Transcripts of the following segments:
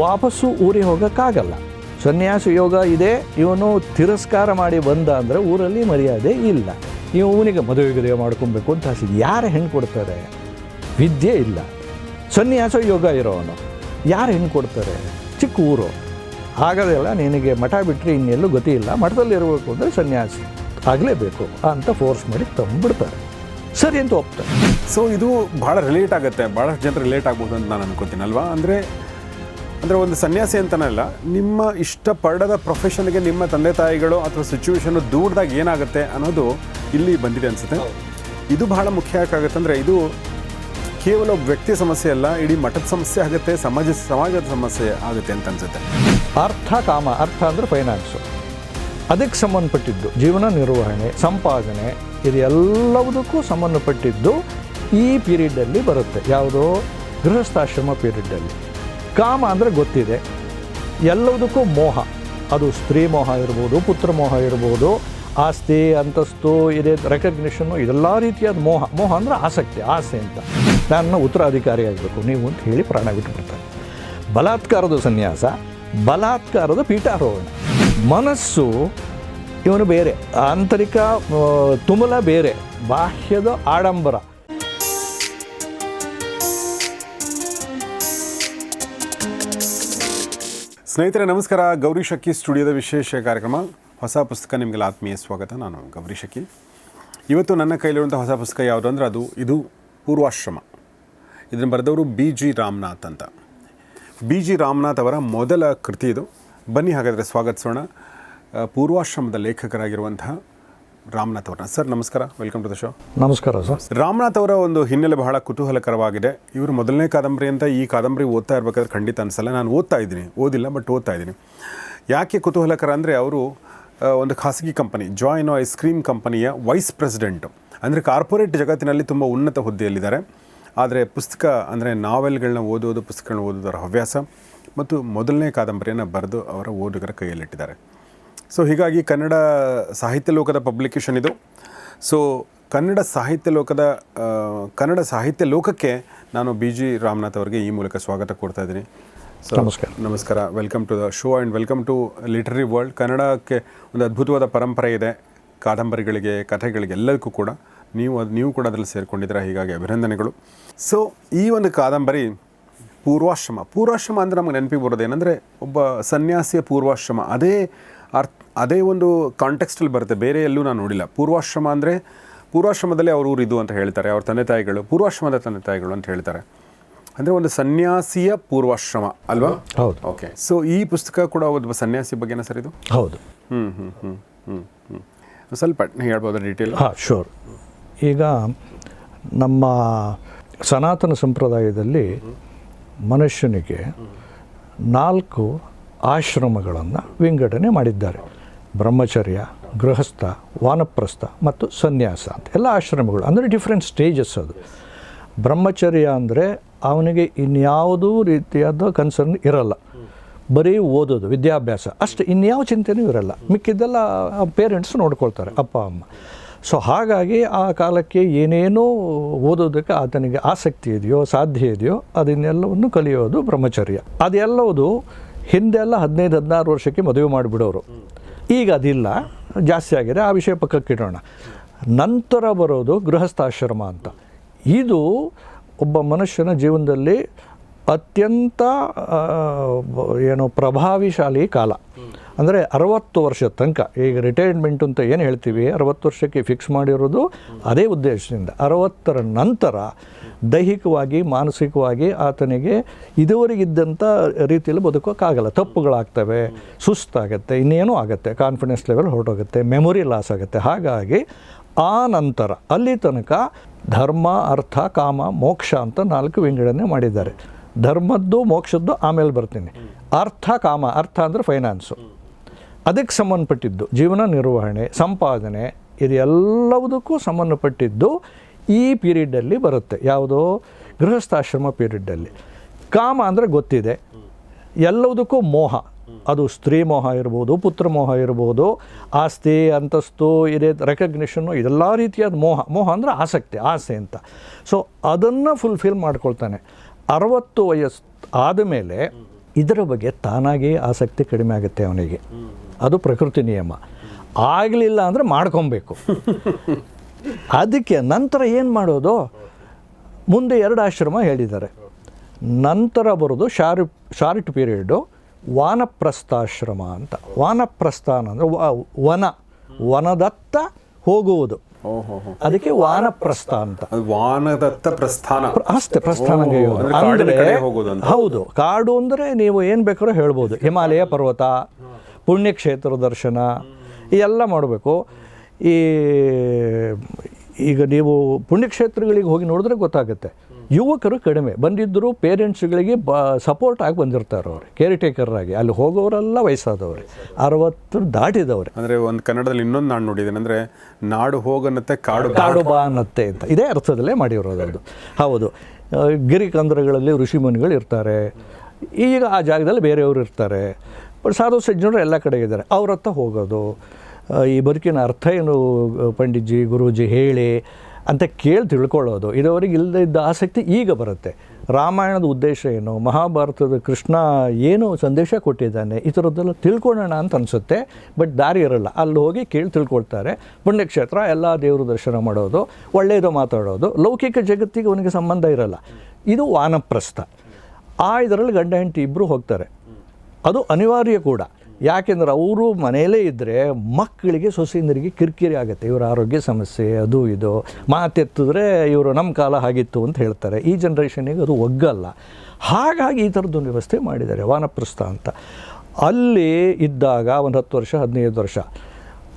ವಾಪಸ್ಸು ಊರಿಗೆ ಹೋಗೋಕ್ಕಾಗಲ್ಲ. ಸನ್ಯಾಸ ಯೋಗ ಇದೆ, ಇವನು ತಿರಸ್ಕಾರ ಮಾಡಿ ಬಂದ ಅಂದರೆ ಊರಲ್ಲಿ ಮರ್ಯಾದೆ ಇಲ್ಲ. ಇವನಿಗೆ ಮದುವೆ ಗಿದುವೆ ಮಾಡ್ಕೊಬೇಕು ಅಂತ ಆಸೆ ಯಾರು ಹೆಣ್ಣು ಕೊಡ್ತಾರೆ? ವಿದ್ಯೆ ಇಲ್ಲ. ಸನ್ಯಾಸ ಯೋಗ ಇರೋವನು ಯಾರು ಹೆಣ್ಣು ಕೊಡ್ತಾರೆ? ಚಿಕ್ಕ ಊರು. ಆಗೋದಿಲ್ಲ ನಿನಗೆ ಮಠ ಬಿಟ್ಟರೆ ಇನ್ನೆಲ್ಲೂ ಗೊತ್ತಿಲ್ಲ ಮಠದಲ್ಲಿ ಇರಬೇಕು ಅಂದರೆ ಸನ್ಯಾಸಿ ಆಗಲೇಬೇಕು ಅಂತ ಫೋರ್ಸ್ ಮಾಡಿ ತಂಬಿಡ್ತಾರೆ ಸರಿ ಅಂತ ಒಪ್ತಾರೆ. ಸೊ ಇದು ಭಾಳ ರಿಲೇಟ್ ಆಗುತ್ತೆ. ಭಾಳಷ್ಟು ಜನ ರಿಲೇಟ್ ಆಗ್ಬೋದು ಅಂತ ನಾನು ಅನ್ಕೋತೀನಲ್ವಾ ಅಂದರೆ ಅಂದರೆ ಒಂದು ಸನ್ಯಾಸಿ ಅಂತನಲ್ಲ ನಿಮ್ಮ ಇಷ್ಟಪಡದ ಪ್ರೊಫೆಷನ್ಗೆ ನಿಮ್ಮ ತಂದೆ ತಾಯಿಗಳು ಅಥವಾ ಸಿಚುವೇಶನ್ ದೂರದಾಗ ಏನಾಗುತ್ತೆ ಅನ್ನೋದು ಇಲ್ಲಿ ಬಂದಿದೆ ಅನಿಸುತ್ತೆ. ಇದು ಬಹಳ ಮುಖ್ಯ ಯಾಕಾಗುತ್ತೆ ಅಂದರೆ ಇದು ಕೇವಲ ಒಬ್ಬ ವ್ಯಕ್ತಿ ಸಮಸ್ಯೆ ಅಲ್ಲ, ಇಡೀ ಮಠದ ಸಮಸ್ಯೆ ಆಗುತ್ತೆ, ಸಮಾಜ, ಸಮಾಜದ ಸಮಸ್ಯೆ ಆಗುತ್ತೆ ಅಂತ ಅನ್ಸುತ್ತೆ. ಅರ್ಥ ಕಾಮ, ಅರ್ಥ ಅಂದರೆ ಫೈನಾನ್ಸು ಅದಕ್ಕೆ ಸಂಬಂಧಪಟ್ಟಿದ್ದು ಜೀವನ ನಿರ್ವಹಣೆ, ಸಂಪಾದನೆ, ಇದು ಎಲ್ಲವುದಕ್ಕೂ ಸಂಬಂಧಪಟ್ಟಿದ್ದು ಈ ಪೀರಿಯಡಲ್ಲಿ ಬರುತ್ತೆ. ಯಾವುದೋ? ಗೃಹಸ್ಥಾಶ್ರಮ ಪೀರಿಯಡ್ಡಲ್ಲಿ ಕಾಮ ಅಂದರೆ ಗೊತ್ತಿದೆ. ಎಲ್ಲದಕ್ಕೂ ಮೋಹ. ಅದು ಸ್ತ್ರೀ ಮೋಹ ಇರ್ಬೋದು, ಪುತ್ರ ಮೋಹ ಇರ್ಬೋದು, ಆಸ್ತಿ, ಅಂತಸ್ತು, ಇದೆ ರೆಕಗ್ನಿಷನ್ನು ಇದೆಲ್ಲ ರೀತಿಯಾದ ಮೋಹ. ಮೋಹ ಅಂದರೆ ಆಸಕ್ತಿ, ಆಸೆ ಅಂತ. ನನ್ನ ಉತ್ತರಾಧಿಕಾರಿ ಆಗಬೇಕು, ನೀವು ಅಂತ ಹೇಳಿ ಪ್ರಾಣ ಬಿಟ್ಟುಬಿಡ್ತಾರೆ ಬಲಾತ್ಕಾರದ ಸನ್ಯಾಸ, ಬಲಾತ್ಕಾರದ ಪೀಠಾರೋಹಣ. ಮನಸ್ಸು ಇವನು ಬೇರೆ, ಆಂತರಿಕ ತುಮಲ ಬೇರೆ, ಬಾಹ್ಯದ ಆಡಂಬರ. ಸ್ನೇಹಿತರೆ, ನಮಸ್ಕಾರ. ಗೌರಿ ಶಕ್ಕಿ ಸ್ಟುಡಿಯೋದ ವಿಶೇಷ ಕಾರ್ಯಕ್ರಮ. ಹೊಸ ಪುಸ್ತಕ ನಿಮಗೆಲ್ಲ ಆತ್ಮೀಯ ಸ್ವಾಗತ. ನಾನು ಗೌರಿ ಶಕ್ಕಿ ಇವತ್ತು ನನ್ನ ಕೈಲಿರುವಂಥ ಹೊಸ ಪುಸ್ತಕ ಯಾವುದು ಅಂದರೆ ಅದು ಇದು ಪೂರ್ವಾಶ್ರಮ. ಇದನ್ನು ಬರೆದವರು ಬಿ ಜಿ ರಾಮನಾಥ್ ಅಂತ. ಬಿ ಜಿ ರಾಮನಾಥ್ ಅವರ ಮೊದಲ ಕೃತಿ ಇದು. ಬನ್ನಿ ಹಾಗಾದರೆ ಸ್ವಾಗತಿಸೋಣ. ಪೂರ್ವಾಶ್ರಮದ ಲೇಖಕರಾಗಿರುವಂತಹ ರಾಮನಾಥ್ ಅವರನ್ನ. ಸರ್ ನಮಸ್ಕಾರ. ವೆಲ್ಕಮ್ ಟು ದ ಶೋ ನಮಸ್ಕಾರ ಸರ್. ರಾಮನಾಥ್ ಅವರ ಒಂದು ಹಿನ್ನೆಲೆ ಬಹಳ ಕುತೂಹಲಕರವಾಗಿದೆ. ಇವರು ಮೊದಲನೇ ಕಾದಂಬರಿ ಅಂತ ಈ ಕಾದಂಬರಿ ಓದ್ತಾ ಇರಬೇಕಾದ್ರೆ ಖಂಡಿತ ಅನಿಸಲ್ಲ. ನಾನು ಓದ್ತಾ ಇದ್ದೀನಿ. ಓದಿಲ್ಲ ಬಟ್ ಓದ್ತಾ ಇದ್ದೀನಿ. ಯಾಕೆ ಕುತೂಹಲಕರ ಅಂದರೆ ಅವರು ಒಂದು ಖಾಸಗಿ ಕಂಪನಿ ಜಾಯಿನ್ ಐಸ್ ಕ್ರೀಮ್ ಕಂಪನಿಯ ವೈಸ್ ಪ್ರೆಸಿಡೆಂಟು ಅಂದರೆ ಕಾರ್ಪೊರೇಟ್ ಜಗತ್ತಿನಲ್ಲಿ ತುಂಬ ಉನ್ನತ ಹುದ್ದೆಯಲ್ಲಿದ್ದಾರೆ. ಆದರೆ ಪುಸ್ತಕ ಅಂದರೆ ನಾವೆಲ್ಗಳನ್ನ ಓದೋದು ಪುಸ್ತಕಗಳನ್ನ ಓದೋದರ ಹವ್ಯಾಸ. ಮತ್ತು ಮೊದಲನೇ ಕಾದಂಬರಿಯನ್ನು ಬರೆದು ಅವರ ಓದುಗರ ಕೈಯಲ್ಲಿಟ್ಟಿದ್ದಾರೆ. ಸೊ ಹೀಗಾಗಿ ಕನ್ನಡ ಸಾಹಿತ್ಯ ಲೋಕದ ಪಬ್ಲಿಕೇಶನ್ ಇದು. ಸೊ ಕನ್ನಡ ಸಾಹಿತ್ಯ ಲೋಕದ ಕನ್ನಡ ಸಾಹಿತ್ಯ ಲೋಕಕ್ಕೆ ನಾನು ಬಿ ಜಿ ರಾಮನಾಥ್ ಅವರಿಗೆ ಈ ಮೂಲಕ ಸ್ವಾಗತ ಕೊಡ್ತಾ ಇದ್ದೀನಿ. ಸೊ ನಮಸ್ಕಾರ. ನಮಸ್ಕಾರ. Welcome to the show and welcome to literary world ಕನ್ನಡಕ್ಕೆ ಒಂದು ಅದ್ಭುತವಾದ ಪರಂಪರೆ ಇದೆ. ಕಾದಂಬರಿಗಳಿಗೆ ಕಥೆಗಳಿಗೆ ಎಲ್ಲದಕ್ಕೂ ಕೂಡ ನೀವು ಅದು ನೀವು ಕೂಡ ಅದರಲ್ಲಿ ಸೇರಿಕೊಂಡಿದ್ದೀರ. ಹೀಗಾಗಿ ಅಭಿನಂದನೆಗಳು. ಸೊ ಈ ಒಂದು ಕಾದಂಬರಿ ಪೂರ್ವಾಶ್ರಮ. ಪೂರ್ವಾಶ್ರಮ ಅಂದರೆ ನಮಗೆ ನೆನಪಿಗೆ ಬರೋದು ಏನಂದರೆ ಒಬ್ಬ ಸನ್ಯಾಸಿಯ ಪೂರ್ವಾಶ್ರಮ. ಅದೇ ಅರ್ಥ ಅದೇ ಒಂದು ಕಾಂಟೆಕ್ಸ್ಟಲ್ಲಿ ಬರುತ್ತೆ. ಬೇರೆ ಎಲ್ಲೂ ನಾನು ನೋಡಿಲ್ಲ. ಪೂರ್ವಾಶ್ರಮ ಅಂದರೆ ಪೂರ್ವಾಶ್ರಮದಲ್ಲಿ ಅವರು ಊರು ಇದು ಅಂತ ಹೇಳ್ತಾರೆ. ಅವ್ರ ತಂದೆ ತಾಯಿಗಳು ಪೂರ್ವಾಶ್ರಮದ ತಂದೆ ತಾಯಿಗಳು ಅಂತ ಹೇಳ್ತಾರೆ. ಅಂದರೆ ಒಂದು ಸನ್ಯಾಸಿಯ ಪೂರ್ವಾಶ್ರಮ ಅಲ್ವಾ? ಹೌದು. ಓಕೆ ಸೊ ಈ ಪುಸ್ತಕ ಕೂಡ ಒಬ್ಬ ಸನ್ಯಾಸಿ ಬಗ್ಗೆನ ಸರ್ ಇದು? ಹೌದು. ಹ್ಞೂ ಹ್ಞೂ ಹ್ಞೂ ಹ್ಞೂ ಹ್ಞೂ ಸ್ವಲ್ಪ ಹೇಳ್ಬೋದು ಡೀಟೇಲ್ ಹಾಂ ಶೋರ್ ಈಗ ನಮ್ಮ ಸನಾತನ ಸಂಪ್ರದಾಯದಲ್ಲಿ ಮನುಷ್ಯನಿಗೆ ನಾಲ್ಕು ಆಶ್ರಮಗಳನ್ನು ವಿಂಗಡಣೆ ಮಾಡಿದ್ದಾರೆ. ಬ್ರಹ್ಮಚರ್ಯ, ಗೃಹಸ್ಥ, ವಾನಪ್ರಸ್ಥ ಮತ್ತು ಸನ್ಯಾಸ ಅಂತ. ಎಲ್ಲ ಆಶ್ರಮಗಳು. ಅಂದರೆ ಡಿಫ್ರೆಂಟ್ ಸ್ಟೇಜಸ್ ಅದು. ಬ್ರಹ್ಮಚರ್ಯ ಅಂದರೆ ಅವನಿಗೆ ಇನ್ಯಾವುದೂ ರೀತಿಯಾದ ಕನ್ಸರ್ನ್ ಇರಲ್ಲ. ಬರೀ ಓದೋದು, ವಿದ್ಯಾಭ್ಯಾಸ. ಅಷ್ಟು, ಇನ್ಯಾವ ಚಿಂತೆನೂ ಇರಲ್ಲ. ಮಿಕ್ಕಿದ್ದೆಲ್ಲ ಪೇರೆಂಟ್ಸ್ ನೋಡ್ಕೊಳ್ತಾರೆ, ಅಪ್ಪ, ಅಮ್ಮ. ಸೊ ಹಾಗಾಗಿ ಆ ಕಾಲಕ್ಕೆ ಏನೇನೋ ಓದೋದಕ್ಕೆ ಆತನಿಗೆ ಆಸಕ್ತಿ ಇದೆಯೋ, ಸಾಧ್ಯ ಇದೆಯೋ, ಅದನ್ನೆಲ್ಲವನ್ನು ಕಲಿಯೋದು ಬ್ರಹ್ಮಚರ್ಯ. ಅದೆಲ್ಲವುದು ಹಿಂದೆಲ್ಲ ಹದಿನೈದು, ಹದಿನಾರು ವರ್ಷಕ್ಕೆ ಮದುವೆ ಮಾಡಿಬಿಡೋರು. ಈಗ ಅದಿಲ್ಲ, ಜಾಸ್ತಿ ಆಗಿದೆ, ಆ ವಿಷಯ ಪಕ್ಕಕ್ಕೆ ಇಡೋಣ. ನಂತರ ಬರೋದು ಗೃಹಸ್ಥಾಶ್ರಮ ಅಂತ. ಇದು ಒಬ್ಬ ಮನುಷ್ಯನ ಜೀವನದಲ್ಲಿ ಅತ್ಯಂತ ಏನು ಪ್ರಭಾವಿಶಾಲಿ ಕಾಲ. ಅಂದರೆ ಅರವತ್ತು ವರ್ಷದ ತನಕ, ಈಗ ರಿಟೈರ್ಮೆಂಟ್ ಅಂತ ಏನು ಹೇಳ್ತೀವಿ? ಅರವತ್ತು ವರ್ಷಕ್ಕೆ ಫಿಕ್ಸ್ ಮಾಡಿರೋದು ಅದೇ ಉದ್ದೇಶದಿಂದ. ಅರವತ್ತರ ನಂತರ ದೈಹಿಕವಾಗಿ, ಮಾನಸಿಕವಾಗಿ ಆತನಿಗೆ ಇದುವರೆಗಿದ್ದಂಥ ರೀತಿಯಲ್ಲಿ ಬದುಕೋಕ್ಕಾಗಲ್ಲ. ತಪ್ಪುಗಳಾಗ್ತವೆ, ಸುಸ್ತಾಗತ್ತೆ, ಇನ್ನೇನೂ ಆಗುತ್ತೆ. ಕಾನ್ಫಿಡೆನ್ಸ್ ಲೆವೆಲ್ ಹೊರಟೋಗುತ್ತೆ ಮೆಮೊರಿ ಲಾಸ್ ಆಗುತ್ತೆ. ಹಾಗಾಗಿ ಆ ನಂತರ, ಅಲ್ಲಿ ತನಕ ಧರ್ಮ, ಅರ್ಥ, ಕಾಮ, ಮೋಕ್ಷ ಅಂತ ನಾಲ್ಕು ವಿಂಗಡಣೆ ಮಾಡಿದ್ದಾರೆ. ಧರ್ಮದ್ದು, ಮೋಕ್ಷದ್ದು ಆಮೇಲೆ ಬರ್ತೀನಿ. ಅರ್ಥ ಕಾಮ, ಅರ್ಥ ಅಂದರೆ ಫೈನಾನ್ಸು. ಅದಕ್ಕೆ ಸಂಬಂಧಪಟ್ಟಿದ್ದು ಜೀವನ ನಿರ್ವಹಣೆ, ಸಂಪಾದನೆ, ಇದು ಎಲ್ಲವುದಕ್ಕೂ ಸಂಬಂಧಪಟ್ಟಿದ್ದು ಈ ಪೀರಿಯಡಲ್ಲಿ ಬರುತ್ತೆ. ಯಾವುದೋ ಗೃಹಸ್ಥಾಶ್ರಮ ಪೀರಿಯಡಲ್ಲಿ. ಕಾಮ ಅಂದರೆ ಗೊತ್ತಿದೆ. ಎಲ್ಲವುದಕ್ಕೂ ಮೋಹ. ಅದು ಸ್ತ್ರೀ ಮೋಹ ಇರ್ಬೋದು, ಪುತ್ರ ಮೋಹ ಇರ್ಬೋದು, ಆಸ್ತಿ, ಅಂತಸ್ತು, ಇದೆ ರೆಕಗ್ನಿಷನ್ನು ಇದೆಲ್ಲ ರೀತಿಯಾದ ಮೋಹ. ಮೋಹ ಅಂದರೆ ಆಸಕ್ತಿ, ಆಸೆ ಅಂತ. ಸೊ ಅದನ್ನು ಫುಲ್ಫಿಲ್ ಮಾಡ್ಕೊಳ್ತಾನೆ. ಅರವತ್ತು ವಯಸ್ಸು ಆದಮೇಲೆ ಇದರ ಬಗ್ಗೆ ತಾನಾಗಿಯೇ ಆಸಕ್ತಿ ಕಡಿಮೆ ಆಗುತ್ತೆ ಅವನಿಗೆ. ಅದು ಪ್ರಕೃತಿ ನಿಯಮ. ಆಗಲಿಲ್ಲ ಅಂದರೆ ಮಾಡ್ಕೊಬೇಕು. ಅದಕ್ಕೆ ನಂತರ ಏನು ಮಾಡೋದು? ಮುಂದೆ ಎರಡು ಆಶ್ರಮ ಹೇಳಿದ್ದಾರೆ. ನಂತರ ಬರೋದು ಶಾರಿ, ಶಾರ್ಟ್ ಪೀರಿಯಡು, ವಾನಪ್ರಸ್ಥಾಶ್ರಮ ಅಂತ. ವಾನಪ್ರಸ್ಥಾನ ಅಂದರೆ ವನ. ವನದತ್ತ ಹೋಗುವುದು. ಓಹೋ ವಾನ ಅದಕ್ಕೆ ವಾನಪ್ರಸ್ಥ ಅಂತ. ವಾನದತ್ತ ಪ್ರಸ್ಥಾನ. ಅಷ್ಟೇ ಪ್ರಸ್ಥಾನ. ಹೌದು ಕಾಡು ಅಂದರೆ ನೀವು ಏನು ಬೇಕಾದ್ರೂ ಹೇಳ್ಬೋದು. ಹಿಮಾಲಯ ಪರ್ವತ ಪುಣ್ಯಕ್ಷೇತ್ರ ದರ್ಶನ ಇದೆಲ್ಲ ಎಲ್ಲ ಮಾಡಬೇಕು. ಈ ಈಗ ನೀವು ಪುಣ್ಯಕ್ಷೇತ್ರಗಳಿಗೆ ಹೋಗಿ ನೋಡಿದ್ರೆ ಗೊತ್ತಾಗುತ್ತೆ. ಯುವಕರು ಕಡಿಮೆ. ಬಂದಿದ್ದರೂ ಪೇರೆಂಟ್ಸ್ಗಳಿಗೆ ಬ ಸಪೋರ್ಟ್ ಆಗಿ ಬಂದಿರ್ತಾರೆ ಅವರು ಕೇರ್ ಟೇಕರ್ ಆಗಿ. ಅಲ್ಲಿ ಹೋಗೋರೆಲ್ಲ ವಯಸ್ಸಾದವ್ರೆ. ಅರವತ್ತು ದಾಟಿದವರು. ಅಂದರೆ ಒಂದು ಕನ್ನಡದಲ್ಲಿ ಇನ್ನೊಂದು ನಾಡು ನೋಡಿದ್ದೇನೆ. ಅಂದರೆ ನಾಡು ಹೋಗನ್ನತ್ತೆ ಕಾಡು ಕಾಡು ಬಾ ಅನ್ನತ್ತೆ ಅಂತ. ಇದೇ ಅರ್ಥದಲ್ಲೇ ಮಾಡಿರೋದು ಹೌದು. ಆ, ಗಿರಿಕಂದ್ರಗಳಲ್ಲಿ ಋಷಿಮುನಿಗಳು ಇರ್ತಾರೆ. ಈಗ ಆ ಜಾಗದಲ್ಲಿ ಬೇರೆಯವರು ಇರ್ತಾರೆ. ಬಟ್ ಸಾಧು ಸಜ್ಜನರು ಎಲ್ಲ ಕಡೆ ಇದ್ದಾರೆ. ಅವ್ರ ಹತ್ರ ಹೋಗೋದು. ಈ ಬದುಕಿನ ಅರ್ಥ ಏನು ಪಂಡಿತ್ಜಿ ಗುರೂಜಿ ಹೇಳಿ ಅಂತ ಕೇಳಿ ತಿಳ್ಕೊಳ್ಳೋದು. ಇದುವರೆಗೆ ಇಲ್ಲದೆ ಇದ್ದ ಆಸಕ್ತಿ ಈಗ ಬರುತ್ತೆ. ರಾಮಾಯಣದ ಉದ್ದೇಶ ಏನು? ಮಹಾಭಾರತದ ಕೃಷ್ಣ ಏನು ಸಂದೇಶ ಕೊಟ್ಟಿದ್ದಾನೆ? ಈ ಥರದ್ದೆಲ್ಲ ತಿಳ್ಕೊಳ್ಳೋಣ ಅಂತ ಅನಿಸುತ್ತೆ. ಬಟ್ ದಾರಿ ಇರಲ್ಲ. ಅಲ್ಲಿ ಹೋಗಿ ಕೇಳಿ ತಿಳ್ಕೊಳ್ತಾರೆ. ಪುಣ್ಯಕ್ಷೇತ್ರ, ಎಲ್ಲ ದೇವರು ದರ್ಶನ ಮಾಡೋದು ಒಳ್ಳೆಯದು ಮಾತಾಡೋದು. ಲೌಕಿಕ ಜಗತ್ತಿಗೆ ಅವನಿಗೆ ಸಂಬಂಧ ಇರಲ್ಲ. ಇದು ವಾನಪ್ರಸ್ಥ. ಆ ಇದರಲ್ಲಿ ಗಂಡ ಹೆಂಡತಿ ಇಬ್ಬರು ಹೋಗ್ತಾರೆ. ಅದು ಅನಿವಾರ್ಯ ಕೂಡ. ಯಾಕೆಂದ್ರೆ ಅವರು ಮನೆಯಲ್ಲೇ ಇದ್ದರೆ ಮಕ್ಕಳಿಗೆ ಸೊಸೆಯಂದರಿಗೆ ಕಿರಿಕಿರಿ ಆಗುತ್ತೆ. ಇವರ ಆರೋಗ್ಯ ಸಮಸ್ಯೆ, ಅದು ಇದು. ಮಾತೆತ್ತಿದ್ರೆ ಇವರು ನಮ್ಮ ಕಾಲ ಆಗಿತ್ತು ಅಂತ ಹೇಳ್ತಾರೆ. ಈ ಜನ್ರೇಷನಿಗೆ ಅದು ಒಗ್ಗಲ್ಲ. ಹಾಗಾಗಿ ಈ ಥರದ್ದೊಂದು ವ್ಯವಸ್ಥೆ ಮಾಡಿದ್ದಾರೆ. ವಾನಪ್ರಸ್ಥ ಅಂತ. ಅಲ್ಲಿ ಇದ್ದಾಗ ಒಂದು ಹತ್ತು ವರ್ಷ, ಹದಿನೈದು ವರ್ಷ,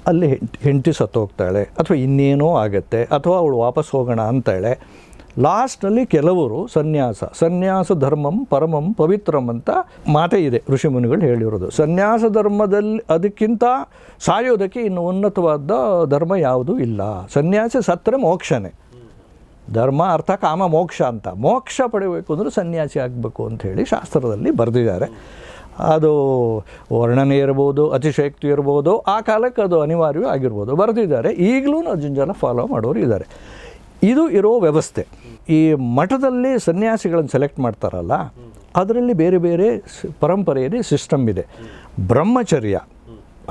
ಅಲ್ಲಿ ಹೆಂಟಿ ಸತ್ತೋಗ್ತಾಳೆ. ಅಥವಾ ಇನ್ನೇನೋ ಆಗುತ್ತೆ. ಅಥವಾ ಅವಳು ವಾಪಸ್ ಹೋಗೋಣ ಅಂತಾಳೆ ಲಾಸ್ಟ್ನಲ್ಲಿ ಕೆಲವರು ಸನ್ಯಾಸ ಸನ್ಯಾಸ ಧರ್ಮಂ ಪರಮಂ ಪವಿತ್ರಂ ಅಂತ ಮಾತೇ ಇದೆ ಋಷಿಮುನಿಗಳು ಹೇಳಿರೋದು. ಸನ್ಯಾಸ ಧರ್ಮದಲ್ಲಿ ಅದಕ್ಕಿಂತ ಸಾಯೋದಕ್ಕೆ ಇನ್ನು ಉನ್ನತವಾದ ಧರ್ಮ ಯಾವುದೂ ಇಲ್ಲ. ಸನ್ಯಾಸ ಸತ್ರ ಮೋಕ್ಷನೇ. ಧರ್ಮ ಅರ್ಥ ಕಾಮ ಮೋಕ್ಷ ಅಂತ. ಮೋಕ್ಷ ಪಡೆಯಬೇಕು ಅಂದರೆ ಸನ್ಯಾಸಿ ಆಗಬೇಕು ಅಂತ ಹೇಳಿ ಶಾಸ್ತ್ರದಲ್ಲಿ ಬರೆದಿದ್ದಾರೆ. ಅದು ವರ್ಣನೆ ಇರ್ಬೋದು, ಅತಿಶಯಕ್ತಿ ಇರ್ಬೋದು, ಆ ಕಾಲಕ್ಕೆ ಅದು ಅನಿವಾರ್ಯವೂ ಆಗಿರ್ಬೋದು. ಬರೆದಿದ್ದಾರೆ. ಈಗಲೂ ಜಂಜಾಲ ಫಾಲೋ ಮಾಡೋರು ಇದ್ದಾರೆ ಇದು ಇರೋ ವ್ಯವಸ್ಥೆ. ಈ ಮಠದಲ್ಲಿ ಸನ್ಯಾಸಿಗಳನ್ನು ಸೆಲೆಕ್ಟ್ ಮಾಡ್ತಾರಲ್ಲ ಅದರಲ್ಲಿ ಬೇರೆ ಬೇರೆ ಪರಂಪರೆಯಲ್ಲಿ ಸಿಸ್ಟಮ್ ಇದೆ. ಬ್ರಹ್ಮಚರ್ಯ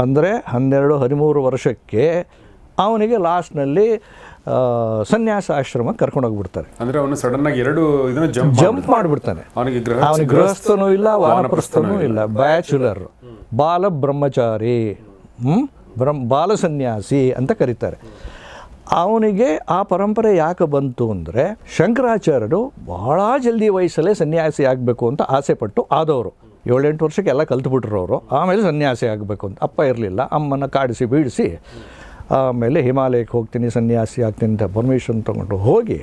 ಅಂದರೆ ಹನ್ನೆರಡು ಹದಿಮೂರು ವರ್ಷಕ್ಕೆ ಅವನಿಗೆ ಲಾಸ್ಟ್ನಲ್ಲಿ ಸನ್ಯಾಸ ಆಶ್ರಮ ಕರ್ಕೊಂಡೋಗ್ಬಿಡ್ತಾರೆ ಅಂದರೆ ಅವನು ಸಡನ್ ಆಗಿ ಎರಡು ಇದನ್ನ ಜಂಪ್ ಜಂಪ್ ಮಾಡಿಬಿಡ್ತಾನೆ. ಅವನಿಗೆ ಅವನಿಗೆ ಗೃಹಸ್ಥನೂ ಇಲ್ಲ ವಾನಪ್ರಸ್ಥನೂ ಇಲ್ಲ ಬ್ಯಾಚುಲರ್. ಬಾಲ ಬ್ರಹ್ಮಚಾರಿ ಹ್ಞೂ ಬ್ರಹ್ಮ ಬಾಲ ಸನ್ಯಾಸಿ ಅಂತ ಕರೀತಾರೆ. ಅವನಿಗೆ ಆ ಪರಂಪರೆ ಯಾಕೆ ಬಂತು ಅಂದರೆ ಶಂಕರಾಚಾರ್ಯರು ಬಹಳ ಜಲ್ದಿ ವಯಸ್ಸಲ್ಲೇ ಸನ್ಯಾಸಿ ಆಗಬೇಕು ಅಂತ ಆಸೆ ಪಟ್ಟು ಆದವರು. ಏಳೆಂಟು ವರ್ಷಕ್ಕೆ ಎಲ್ಲ ಕಲ್ತುಬಿಟ್ರು ಅವರು ಆಮೇಲೆ ಸನ್ಯಾಸಿ ಆಗಬೇಕು ಅಂತ. ಅಪ್ಪ ಇರಲಿಲ್ಲ. ಅಮ್ಮನ ಕಾಡಿಸಿ ಬೀಳಿಸಿ ಆಮೇಲೆ ಹಿಮಾಲಯಕ್ಕೆ ಹೋಗ್ತೀನಿ, ಸನ್ಯಾಸಿ ಆಗ್ತೀನಿ ಅಂತ ಪರ್ಮಿಷನ್ ತೊಗೊಂಡು ಹೋಗಿ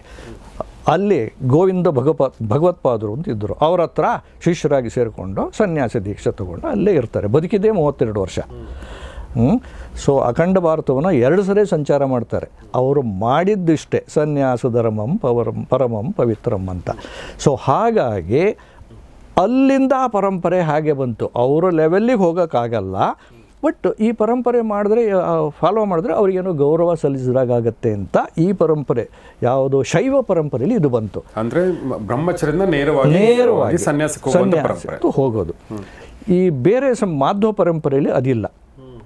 ಅಲ್ಲಿ ಗೋವಿಂದ ಭಗಪ, ಭಗವತ್ಪಾದರು ಅಂತ ಇದ್ದರು. ಅವ್ರ ಹತ್ರ ಶಿಷ್ಯರಾಗಿ ಸೇರಿಕೊಂಡು ಸನ್ಯಾಸಿ ದೀಕ್ಷೆ ತೊಗೊಂಡು ಅಲ್ಲೇ ಇರ್ತಾರೆ. ಬದುಕಿದ್ದೇ ಮೂವತ್ತೆರಡು ವರ್ಷ? ಸೊ ಅಖಂಡ ಭಾರತವನ್ನು ಎರಡು ಸರಿ ಸಂಚಾರ ಮಾಡ್ತಾರೆ. ಅವರು ಮಾಡಿದ್ದಿಷ್ಟೇ ಸನ್ಯಾಸ ಧರ್ಮಂ ಪವರಂ ಪರಮಂ ಪವಿತ್ರಂ ಅಂತ. ಸೊ ಹಾಗಾಗಿ ಅಲ್ಲಿಂದ ಆ ಪರಂಪರೆ ಹಾಗೆ ಬಂತು. ಅವರ ಲೆವೆಲ್ಲಿಗೆ ಹೋಗೋಕ್ಕಾಗಲ್ಲ. ಬಟ್ ಈ ಪರಂಪರೆ ಮಾಡಿದ್ರೆ ಫಾಲೋ ಮಾಡಿದ್ರೆ ಅವ್ರಿಗೇನೋ ಗೌರವ ಸಲ್ಲಿಸಿದಾಗತ್ತೆ ಅಂತ ಈ ಪರಂಪರೆ ಯಾವುದು ಶೈವ ಪರಂಪರೆಯಲ್ಲಿ ಇದು ಬಂತು. ಅಂದರೆ ಬ್ರಹ್ಮಚರ್ಯದಿಂದ ನೇರವಾಗಿ ನೇರವಾಗಿ ಸನ್ಯಾಸಕ್ಕೆ ಹೋಗೋದು. ಈ ಬೇರೆ ಸಂ ಮಾಧ್ವ ಪರಂಪರೆಯಲ್ಲಿ ಅದಿಲ್ಲ.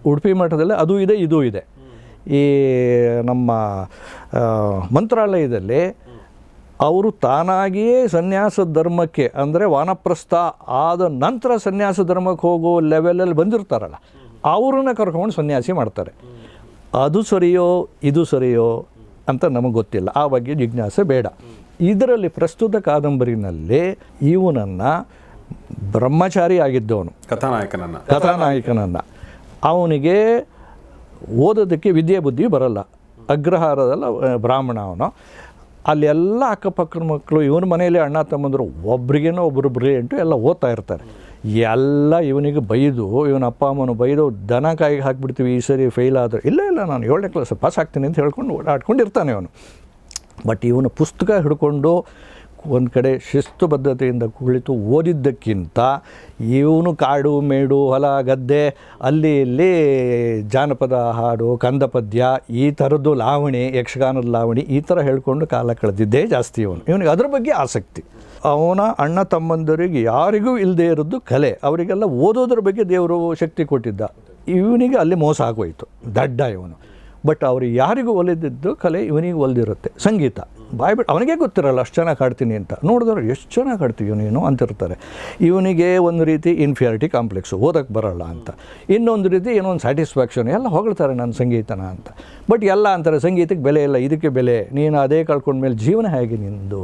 ಉಡುಪಿ ಮಠದಲ್ಲಿ ಅದು ಇದೆ ಇದು ಇದೆ. ಈ ನಮ್ಮ ಮಂತ್ರಾಲಯದಲ್ಲಿ ಅವರು ತಾನಾಗಿಯೇ ಸನ್ಯಾಸ ಧರ್ಮಕ್ಕೆ ಅಂದರೆ ವಾನಪ್ರಸ್ಥ ಆದ ನಂತರ ಸನ್ಯಾಸ ಧರ್ಮಕ್ಕೆ ಹೋಗೋ ಲೆವೆಲಲ್ಲಿ ಬಂದಿರ್ತಾರಲ್ಲ ಅವ್ರನ್ನ ಕರ್ಕೊಂಡು ಸನ್ಯಾಸಿ ಮಾಡ್ತಾರೆ. ಅದು ಸರಿಯೋ ಇದು ಸರಿಯೋ ಅಂತ ನಮಗೆ ಗೊತ್ತಿಲ್ಲ. ಆ ಬಗ್ಗೆ ಜಿಜ್ಞಾಸೆ ಬೇಡ. ಇದರಲ್ಲಿ ಪ್ರಸ್ತುತ ಕಾದಂಬರಿನಲ್ಲಿ ಇವನನ್ನು ಬ್ರಹ್ಮಚಾರಿ ಆಗಿದ್ದವನು. ಕಥಾನಾಯಕನನ್ನು. ಕಥಾನಾಯಕನನ್ನು. ಅವನಿಗೆ ಓದೋದಕ್ಕೆ ವಿದ್ಯೆ ಬುದ್ಧಿ ಬರಲ್ಲ. ಅಗ್ರಹಾರದಲ್ಲ ಬ್ರಾಹ್ಮಣ ಅವನು. ಅಲ್ಲೆಲ್ಲ ಅಕ್ಕಪಕ್ಕದ ಮಕ್ಕಳು, ಇವನ ಮನೆಯಲ್ಲಿ ಅಣ್ಣ, ತಮ್ಮಂದರು, ಒಬ್ರಿಗೇನೋ ಒಬ್ಬರು ಬ್ರಿಯೆಂಟು ಎಲ್ಲ ಓದ್ತಾ ಇರ್ತಾರೆ. ಎಲ್ಲ ಇವನಿಗೆ ಬೈದು, ಇವನ ಅಪ್ಪ ಅಮ್ಮನ ಬೈದು ದನ ಕಾಯಿಗೆ ಹಾಕ್ಬಿಡ್ತೀವಿ, ಈ ಸರಿ ಫೇಲ್ ಆದರೆ. ಇಲ್ಲ ಇಲ್ಲ, ನಾನು ಏಳನೇ ಕ್ಲಾಸ್ ಪಾಸ್ ಆಗ್ತೀನಿ ಅಂತ ಹೇಳ್ಕೊಂಡು ಓಡಾಡ್ಕೊಂಡಿರ್ತಾನೆ ಅವನು. ಬಟ್ ಇವನು ಪುಸ್ತಕ ಹಿಡ್ಕೊಂಡು ಒಂದು ಕಡೆ ಶಿಸ್ತುಬದ್ಧತೆಯಿಂದ ಕುಳಿತು ಓದಿದ್ದಕ್ಕಿಂತ ಇವನು ಕಾಡು, ಮೇಡು, ಹೊಲ, ಗದ್ದೆ, ಅಲ್ಲಿ ಇಲ್ಲಿ ಜಾನಪದ ಹಾಡು, ಕಂದಪದ್ಯ, ಈ ಥರದ್ದು ಲಾವಣಿ, ಯಕ್ಷಗಾನದ ಲಾವಣಿ, ಈ ಥರ ಹೇಳ್ಕೊಂಡು ಕಾಲ ಕಳೆದಿದ್ದೇ ಜಾಸ್ತಿ ಇವನು. ಇವನಿಗೆ ಅದ್ರ ಬಗ್ಗೆ ಆಸಕ್ತಿ. ಅವನ ಅಣ್ಣ ತಮ್ಮಂದರಿಗೆ ಯಾರಿಗೂ ಇಲ್ಲದೇ ಇರೋದು ಕಲೆ. ಅವರಿಗೆಲ್ಲ ಓದೋದ್ರ ಬಗ್ಗೆ ದೇವರು ಶಕ್ತಿ ಕೊಟ್ಟಿದ್ದ. ಇವನಿಗೆ ಅಲ್ಲಿ ಮೋಸ ಆಗೋಯಿತು. ದಡ್ಡ ಇವನು. ಬಟ್ ಅವರು ಯಾರಿಗೂ ಒಲಿದಿದ್ದು ಕಲೆ ಇವನಿಗೆ ಒಲಿದಿರುತ್ತೆ. ಸಂಗೀತ. ಬಾಯ್ಬಿಟ್ಟು ಅವನಿಗೆ ಗೊತ್ತಿರಲ್ಲ ಅಷ್ಟು ಚೆನ್ನಾಗಿ ಹಾಡ್ತೀನಿ ಅಂತ. ನೋಡಿದ್ರೆ ಎಷ್ಟು ಚೆನ್ನಾಗಿ ಹಾಡ್ತೀವಿ ನೀನು ಅಂತಿರ್ತಾರೆ. ಇವನಿಗೆ ಒಂದು ರೀತಿ ಇನ್ಫಿಯಾರಿಟಿ ಕಾಂಪ್ಲೆಕ್ಸು ಓದಕ್ಕೆ ಬರಲ್ಲ ಅಂತ. ಇನ್ನೊಂದು ರೀತಿ ಏನೋ ಒಂದು ಸ್ಯಾಟಿಸ್ಫ್ಯಾಕ್ಷನ್ ಎಲ್ಲ ಹೊಗಳ್ತಾರೆ ನನ್ನ ಸಂಗೀತನ ಅಂತ. ಬಟ್ ಎಲ್ಲ ಅಂತಾರೆ, ಸಂಗೀತಕ್ಕೆ ಬೆಲೆ ಇಲ್ಲ, ಇದಕ್ಕೆ ಬೆಲೆ. ನೀನು ಅದೇ ಕಳ್ಕೊಂಡ್ಮೇಲೆ ಜೀವನ ಹೇಗೆ ನಿಂದು?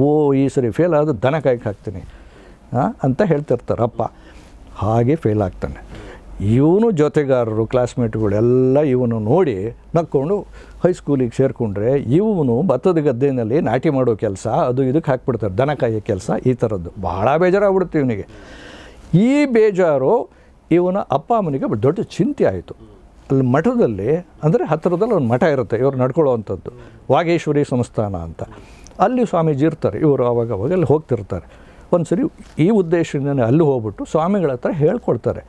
ಓ, ಈ ಸರಿ ಫೇಲ್ ಆದರೂ ದನ ಕಾಯ್ಕೆ ಹಾಕ್ತೀನಿ. ಅಂತ ಹೇಳ್ತಿರ್ತಾರೆ ಅಪ್ಪ. ಹಾಗೆ ಫೇಲ್ ಆಗ್ತಾನೆ. ಇವನು ಜೊತೆಗಾರರು ಕ್ಲಾಸ್ಮೇಟ್ಗಳು ಎಲ್ಲ ಇವನು ನೋಡಿ ನಕ್ಕೊಂಡು ಹೈಸ್ಕೂಲಿಗೆ ಸೇರಿಕೊಂಡ್ರೆ ಇವನು ಭತ್ತದ ಗದ್ದೆಯಲ್ಲಿ ನಾಟಿ ಮಾಡೋ ಕೆಲಸ, ಅದು ಇದಕ್ಕೆ ಹಾಕ್ಬಿಡ್ತಾರೆ, ದನ ಕಾಯೋ ಕೆಲಸ ಈ ಥರದ್ದು. ಭಾಳ ಬೇಜಾರಾಗ್ಬಿಡುತ್ತೆ ಇವನಿಗೆ. ಈ ಬೇಜಾರು ಇವನ ಅಪ್ಪ ಅಮ್ಮನಿಗೆ ದೊಡ್ಡ ಚಿಂತೆ ಆಯಿತು. ಅಲ್ಲಿ ಮಠದಲ್ಲಿ, ಅಂದರೆ ಹತ್ತಿರದಲ್ಲಿ ಒಂದು ಮಠ ಇರುತ್ತೆ, ಇವರು ನಡ್ಕೊಳ್ಳೋವಂಥದ್ದು, ವಾಗೇಶ್ವರಿ ಸಂಸ್ಥಾನ ಅಂತ. ಅಲ್ಲಿ ಸ್ವಾಮೀಜಿ ಇರ್ತಾರೆ, ಇವರು ಅವಾಗ ಅವಾಗ ಅಲ್ಲಿ ಹೋಗ್ತಿರ್ತಾರೆ. ಒಂದು ಸರಿ ಈ ಉದ್ದೇಶದಿಂದ ಅಲ್ಲಿ ಹೋಗ್ಬಿಟ್ಟು ಸ್ವಾಮಿಗಳ ಹತ್ರ ಹೇಳ್ಕೊಡ್ತಾರೆ.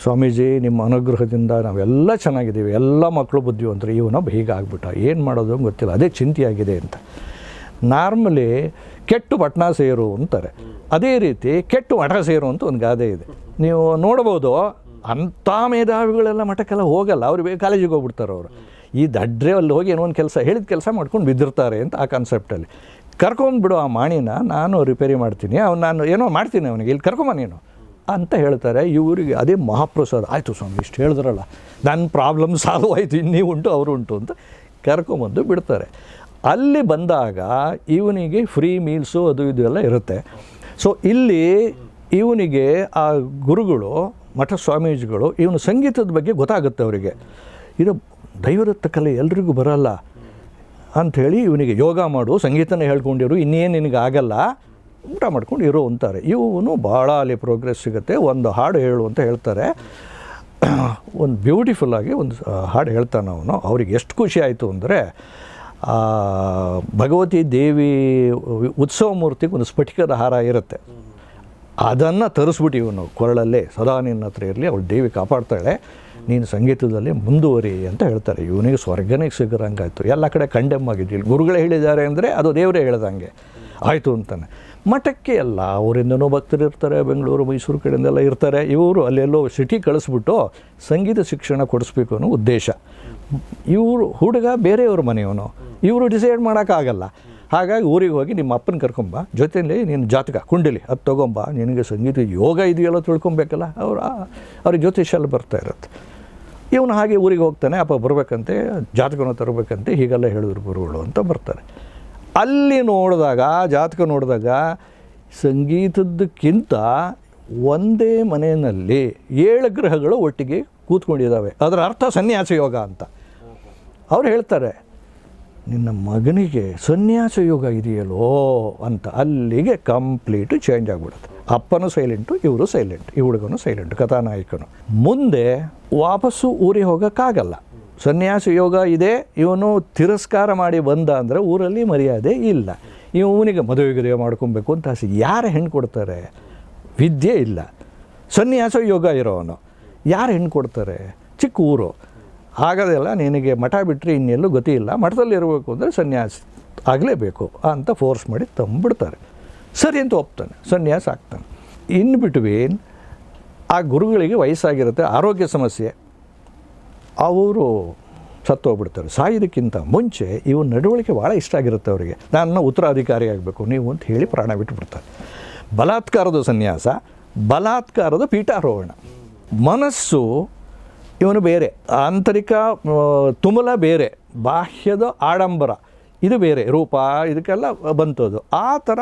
ಸ್ವಾಮೀಜಿ, ನಿಮ್ಮ ಅನುಗ್ರಹದಿಂದ ನಾವೆಲ್ಲ ಚೆನ್ನಾಗಿದ್ದೀವಿ. ಎಲ್ಲ ಮಕ್ಕಳು ಬುದ್ಧಿವಂತರು ಇವನೊಬ್ಬ ಹೀಗಾಗ್ಬಿಟ್ಟ. ಏನು ಮಾಡೋದು ಗೊತ್ತಿಲ್ಲ. ಅದೇ ಚಿಂತೆಯಾಗಿದೆ ಅಂತ. ನಾರ್ಮಲಿ ಕೆಟ್ಟು ಪಟ್ನಾ ಸೇರು ಅಂತಾರೆ. ಅದೇ ರೀತಿ ಕೆಟ್ಟು ಮಠ ಸೇರು ಅಂತ ಒಂದು ಗಾದೆ ಇದೆ. ನೀವು ನೋಡ್ಬೋದು, ಅಂಥ ಮೇಧಾವಿಗಳೆಲ್ಲ ಮಠಕ್ಕೆಲ್ಲ ಹೋಗಲ್ಲ. ಅವ್ರು ಕಾಲೇಜಿಗೆ ಹೋಗ್ಬಿಡ್ತಾರೆ ಅವರು. ಈ ದಡ್ರೆ ಅಲ್ಲಿ ಹೋಗಿ ಏನೋ ಒಂದು ಕೆಲಸ, ಹೇಳಿದ ಕೆಲಸ ಮಾಡ್ಕೊಂಡು ಬಿದ್ದಿರ್ತಾರೆ ಅಂತ ಆ ಕಾನ್ಸೆಪ್ಟಲ್ಲಿ ಕರ್ಕೊಂಡ್ಬಿಡು ಆ ಮಾಣಿನ, ನಾನು ರಿಪೇರಿ ಮಾಡ್ತೀನಿ. ಅವ್ನು ನಾನು ಏನೋ ಮಾಡ್ತೀನಿ ಅವನಿಗೆ. ಇಲ್ಲಿ ಕರ್ಕೊಂಬ ನೀನು. ಅಂತ ಹೇಳ್ತಾರೆ ಇವರಿಗೆ ಅದೇ ಮಹಾಪ್ರಸಾದ. ಆಯಿತು ಸ್ವಾಮಿ, ಇಷ್ಟು ಹೇಳಿದ್ರಲ್ಲ, ನನ್ನ ಪ್ರಾಬ್ಲಮ್ ಸಾಲ್ವ್ ಆಯಿತು, ಇನ್ನೀ ಉಂಟು, ಅವರು ಉಂಟು ಅಂತ ಕರ್ಕೊಂಬಂದು ಬಿಡ್ತಾರೆ. ಅಲ್ಲಿ ಬಂದಾಗ ಇವನಿಗೆ ಫ್ರೀ ಮೀಲ್ಸು ಅದು ಇದು ಎಲ್ಲ ಇರುತ್ತೆ. ಸೊ ಇಲ್ಲಿ ಇವನಿಗೆ ಆ ಗುರುಗಳು ಮಠ ಸ್ವಾಮೀಜಿಗಳು ಇವನು ಸಂಗೀತದ ಬಗ್ಗೆ ಗೊತ್ತಾಗುತ್ತೆ ಅವರಿಗೆ. ಇದು ದೈವದತ್ತ ಕಲೆ ಎಲ್ರಿಗೂ ಬರಲ್ಲ ಅಂಥೇಳಿ ಇವನಿಗೆ ಯೋಗ ಮಾಡು, ಸಂಗೀತನ ಹೇಳ್ಕೊಂಡಿರು, ಇನ್ನೇನು ನಿನಗೆ ಆಗಲ್ಲ ಊಟ ಮಾಡ್ಕೊಂಡು ಇರೋ ಅಂತಾರೆ. ಇವನು ಭಾಳ ಅಲ್ಲಿ ಪ್ರೋಗ್ರೆಸ್ ಸಿಗುತ್ತೆ, ಒಂದು ಹಾಡು ಹೇಳು ಅಂತ ಹೇಳ್ತಾರೆ. ಒಂದು ಬ್ಯೂಟಿಫುಲ್ಲಾಗಿ ಒಂದು ಹಾಡು ಹೇಳ್ತಾನೆ ಅವನು. ಅವ್ರಿಗೆ ಎಷ್ಟು ಖುಷಿ ಆಯಿತು ಅಂದರೆ ಭಗವತಿ ದೇವಿ ಉತ್ಸವ ಮೂರ್ತಿಗೆ ಒಂದು ಸ್ಫಟಿಕದ ಹಾರ ಇರುತ್ತೆ. ಅದನ್ನು ತರಿಸ್ಬಿಟ್ಟು ಇವನು ಕೊರಳಲ್ಲೇ, ಸದಾ ನಿನ್ನ ಹತ್ರ ಇರಲಿ, ಅವಳು ದೇವಿ ಕಾಪಾಡ್ತಾಳೆ, ನೀನು ಸಂಗೀತದಲ್ಲಿ ಮುಂದುವರಿ ಅಂತ ಹೇಳ್ತಾರೆ. ಇವನಿಗೆ ಸ್ವರ್ಗನಿಗೆ ಸಿಗರಂಗಾಯ್ತು ಎಲ್ಲ ಕಡೆ ಕಂಡೆಮ್ ಆಗಿದ್ದು ಇಲ್ಲಿ ಗುರುಗಳೇ ಹೇಳಿದ್ದಾರೆ ಅಂದರೆ ಅದು ದೇವರೇ ಹೇಳ್ದಂಗೆ. ಆಯಿತು ಅಂತಾನೆ. ಮಠಕ್ಕೆ ಅಲ್ಲ, ಅವರಿಂದನೂ ಭಕ್ತರು ಇರ್ತಾರೆ, ಬೆಂಗಳೂರು, ಮೈಸೂರು ಕಡೆಯಿಂದೆಲ್ಲ ಇರ್ತಾರೆ. ಇವರು ಅಲ್ಲೆಲ್ಲೋ ಸಿಟಿ ಕಳಿಸ್ಬಿಟ್ಟು ಸಂಗೀತ ಶಿಕ್ಷಣ ಕೊಡಿಸ್ಬೇಕು ಅನ್ನೋ ಉದ್ದೇಶ. ಇವರು ಹುಡುಗ ಬೇರೆಯವ್ರ ಮನೆಯವನು. ಇವರು ಡಿಸೈಡ್ ಮಾಡೋಕ್ಕಾಗಲ್ಲ. ಹಾಗಾಗಿ ಊರಿಗೆ ಹೋಗಿ ನಿಮ್ಮ ಅಪ್ಪನ ಕರ್ಕೊಂಬ. ಜೊತೆಯಲ್ಲಿ ನೀನು ಜಾತಕ, ಕುಂಡಲಿ, ಅದು ತೊಗೊಂಬ. ನಿನಗೆ ಸಂಗೀತ ಯೋಗ ಇದೆಯಲ್ಲ ತಿಳ್ಕೊಬೇಕಲ್ಲ. ಅವ್ರು, ಅವ್ರ ಅವ್ರಿಗೆ ಜ್ಯೋತಿಷ ಬರ್ತಾ ಇರುತ್ತೆ. ಇವನು ಹಾಗೆ ಊರಿಗೆ ಹೋಗ್ತಾನೆ, ಅಪ್ಪ ಬರಬೇಕಂತೆ, ಜಾತಕನ ತರಬೇಕಂತೆ, ಹೀಗೆಲ್ಲ ಹೇಳಿದ್ರು ಗುರುಗಳು ಅಂತ ಬರ್ತಾರೆ. ಅಲ್ಲಿ ನೋಡಿದಾಗ ಜಾತಕ ನೋಡಿದಾಗ ಸಂಗೀತದಕ್ಕಿಂತ ಒಂದೇ ಮನೆಯಲ್ಲಿ ಏಳು ಗ್ರಹಗಳು ಒಟ್ಟಿಗೆ ಕೂತ್ಕೊಂಡಿದ್ದಾವೆ. ಅದರ ಅರ್ಥ ಸನ್ಯಾಸ ಯೋಗ ಅಂತ. ಅವ್ರು ಹೇಳ್ತಾರೆ, ನಿನ್ನ ಮಗನಿಗೆ ಸನ್ಯಾಸ ಯೋಗ ಇದೆಯಲ್ಲೋ ಅಂತ, ಅಲ್ಲಿಗೆ ಕಂಪ್ಲೀಟ್ ಚೇಂಜ್ ಆಗಿಬಿಡುತ್ತೆ. ಅಪ್ಪನೂ ಸೈಲೆಂಟು, ಇವರು ಸೈಲೆಂಟ್, ಈ ಹುಡುಗನು ಸೈಲೆಂಟ್, ಕಥಾನಾಯಕನು. ಮುಂದೆ ವಾಪಸ್ಸು ಊರಿಗೆ ಹೋಗೋಕ್ಕಾಗಲ್ಲ. ಸನ್ಯಾಸ ಯೋಗ ಇದೆ, ಇವನು ತಿರಸ್ಕಾರ ಮಾಡಿ ಬಂದ ಅಂದರೆ ಊರಲ್ಲಿ ಮರ್ಯಾದೆ ಇಲ್ಲ. ಇವನಿಗೆ ಮದುವೆ ಗದುವೆ ಮಾಡ್ಕೊಬೇಕು ಅಂತ ಆಸೆ. ಯಾರು ಹೆಣ್ಣು ಕೊಡ್ತಾರೆ? ವಿದ್ಯೆ ಇಲ್ಲ. ಸನ್ಯಾಸ ಯೋಗ ಇರೋವನು ಯಾರು ಹೆಣ್ಣು ಕೊಡ್ತಾರೆ? ಚಿಕ್ಕ ಊರು. ಆಗೋದೆಲ್ಲ ನಿನಗೆ ಮಠ ಬಿಟ್ಟರೆ ಇನ್ನೆಲ್ಲೂ ಗತಿ ಇಲ್ಲ. ಮಠದಲ್ಲಿ ಇರಬೇಕು ಅಂದರೆ ಸನ್ಯಾಸ ಆಗಲೇಬೇಕು ಅಂತ ಫೋರ್ಸ್ ಮಾಡಿ ತಂಬಿಡ್ತಾರೆ ಸರಿ ಅಂತ ಒಪ್ತಾನೆ. ಸನ್ಯಾಸ ಆಗ್ತಾನೆ. ಇನ್ ಬಿಟ್ವೀನ್ ಆ ಗುರುಗಳಿಗೆ ವಯಸ್ಸಾಗಿರುತ್ತೆ, ಆರೋಗ್ಯ ಸಮಸ್ಯೆ. ಅವರು ಸತ್ತೋಗ್ಬಿಡ್ತಾರೆ ಸಾಯೋದಕ್ಕಿಂತ ಮುಂಚೆ ಇವನ ನಡವಳಿಕೆ ಭಾಳ ಇಷ್ಟ ಆಗಿರುತ್ತೆ ಅವರಿಗೆ. ನಾನು ಉತ್ತರಾಧಿಕಾರಿ ಆಗಬೇಕು, ನೀವು ಅಂತ ಹೇಳಿ ಪ್ರಾಣ ಬಿಟ್ಟುಬಿಡ್ತಾರೆ ಬಲಾತ್ಕಾರದ ಸನ್ಯಾಸ, ಬಲಾತ್ಕಾರದ ಪೀಠಾರೋಹಣ. ಮನಸ್ಸು ಇವನು ಬೇರೆ, ಆಂತರಿಕ ತುಮಲ ಬೇರೆ, ಬಾಹ್ಯದ ಆಡಂಬರ. ಇದು ಬೇರೆ, ರೂಪ, ಇದಕ್ಕೆಲ್ಲ ಬಂತದು. ಆ ಥರ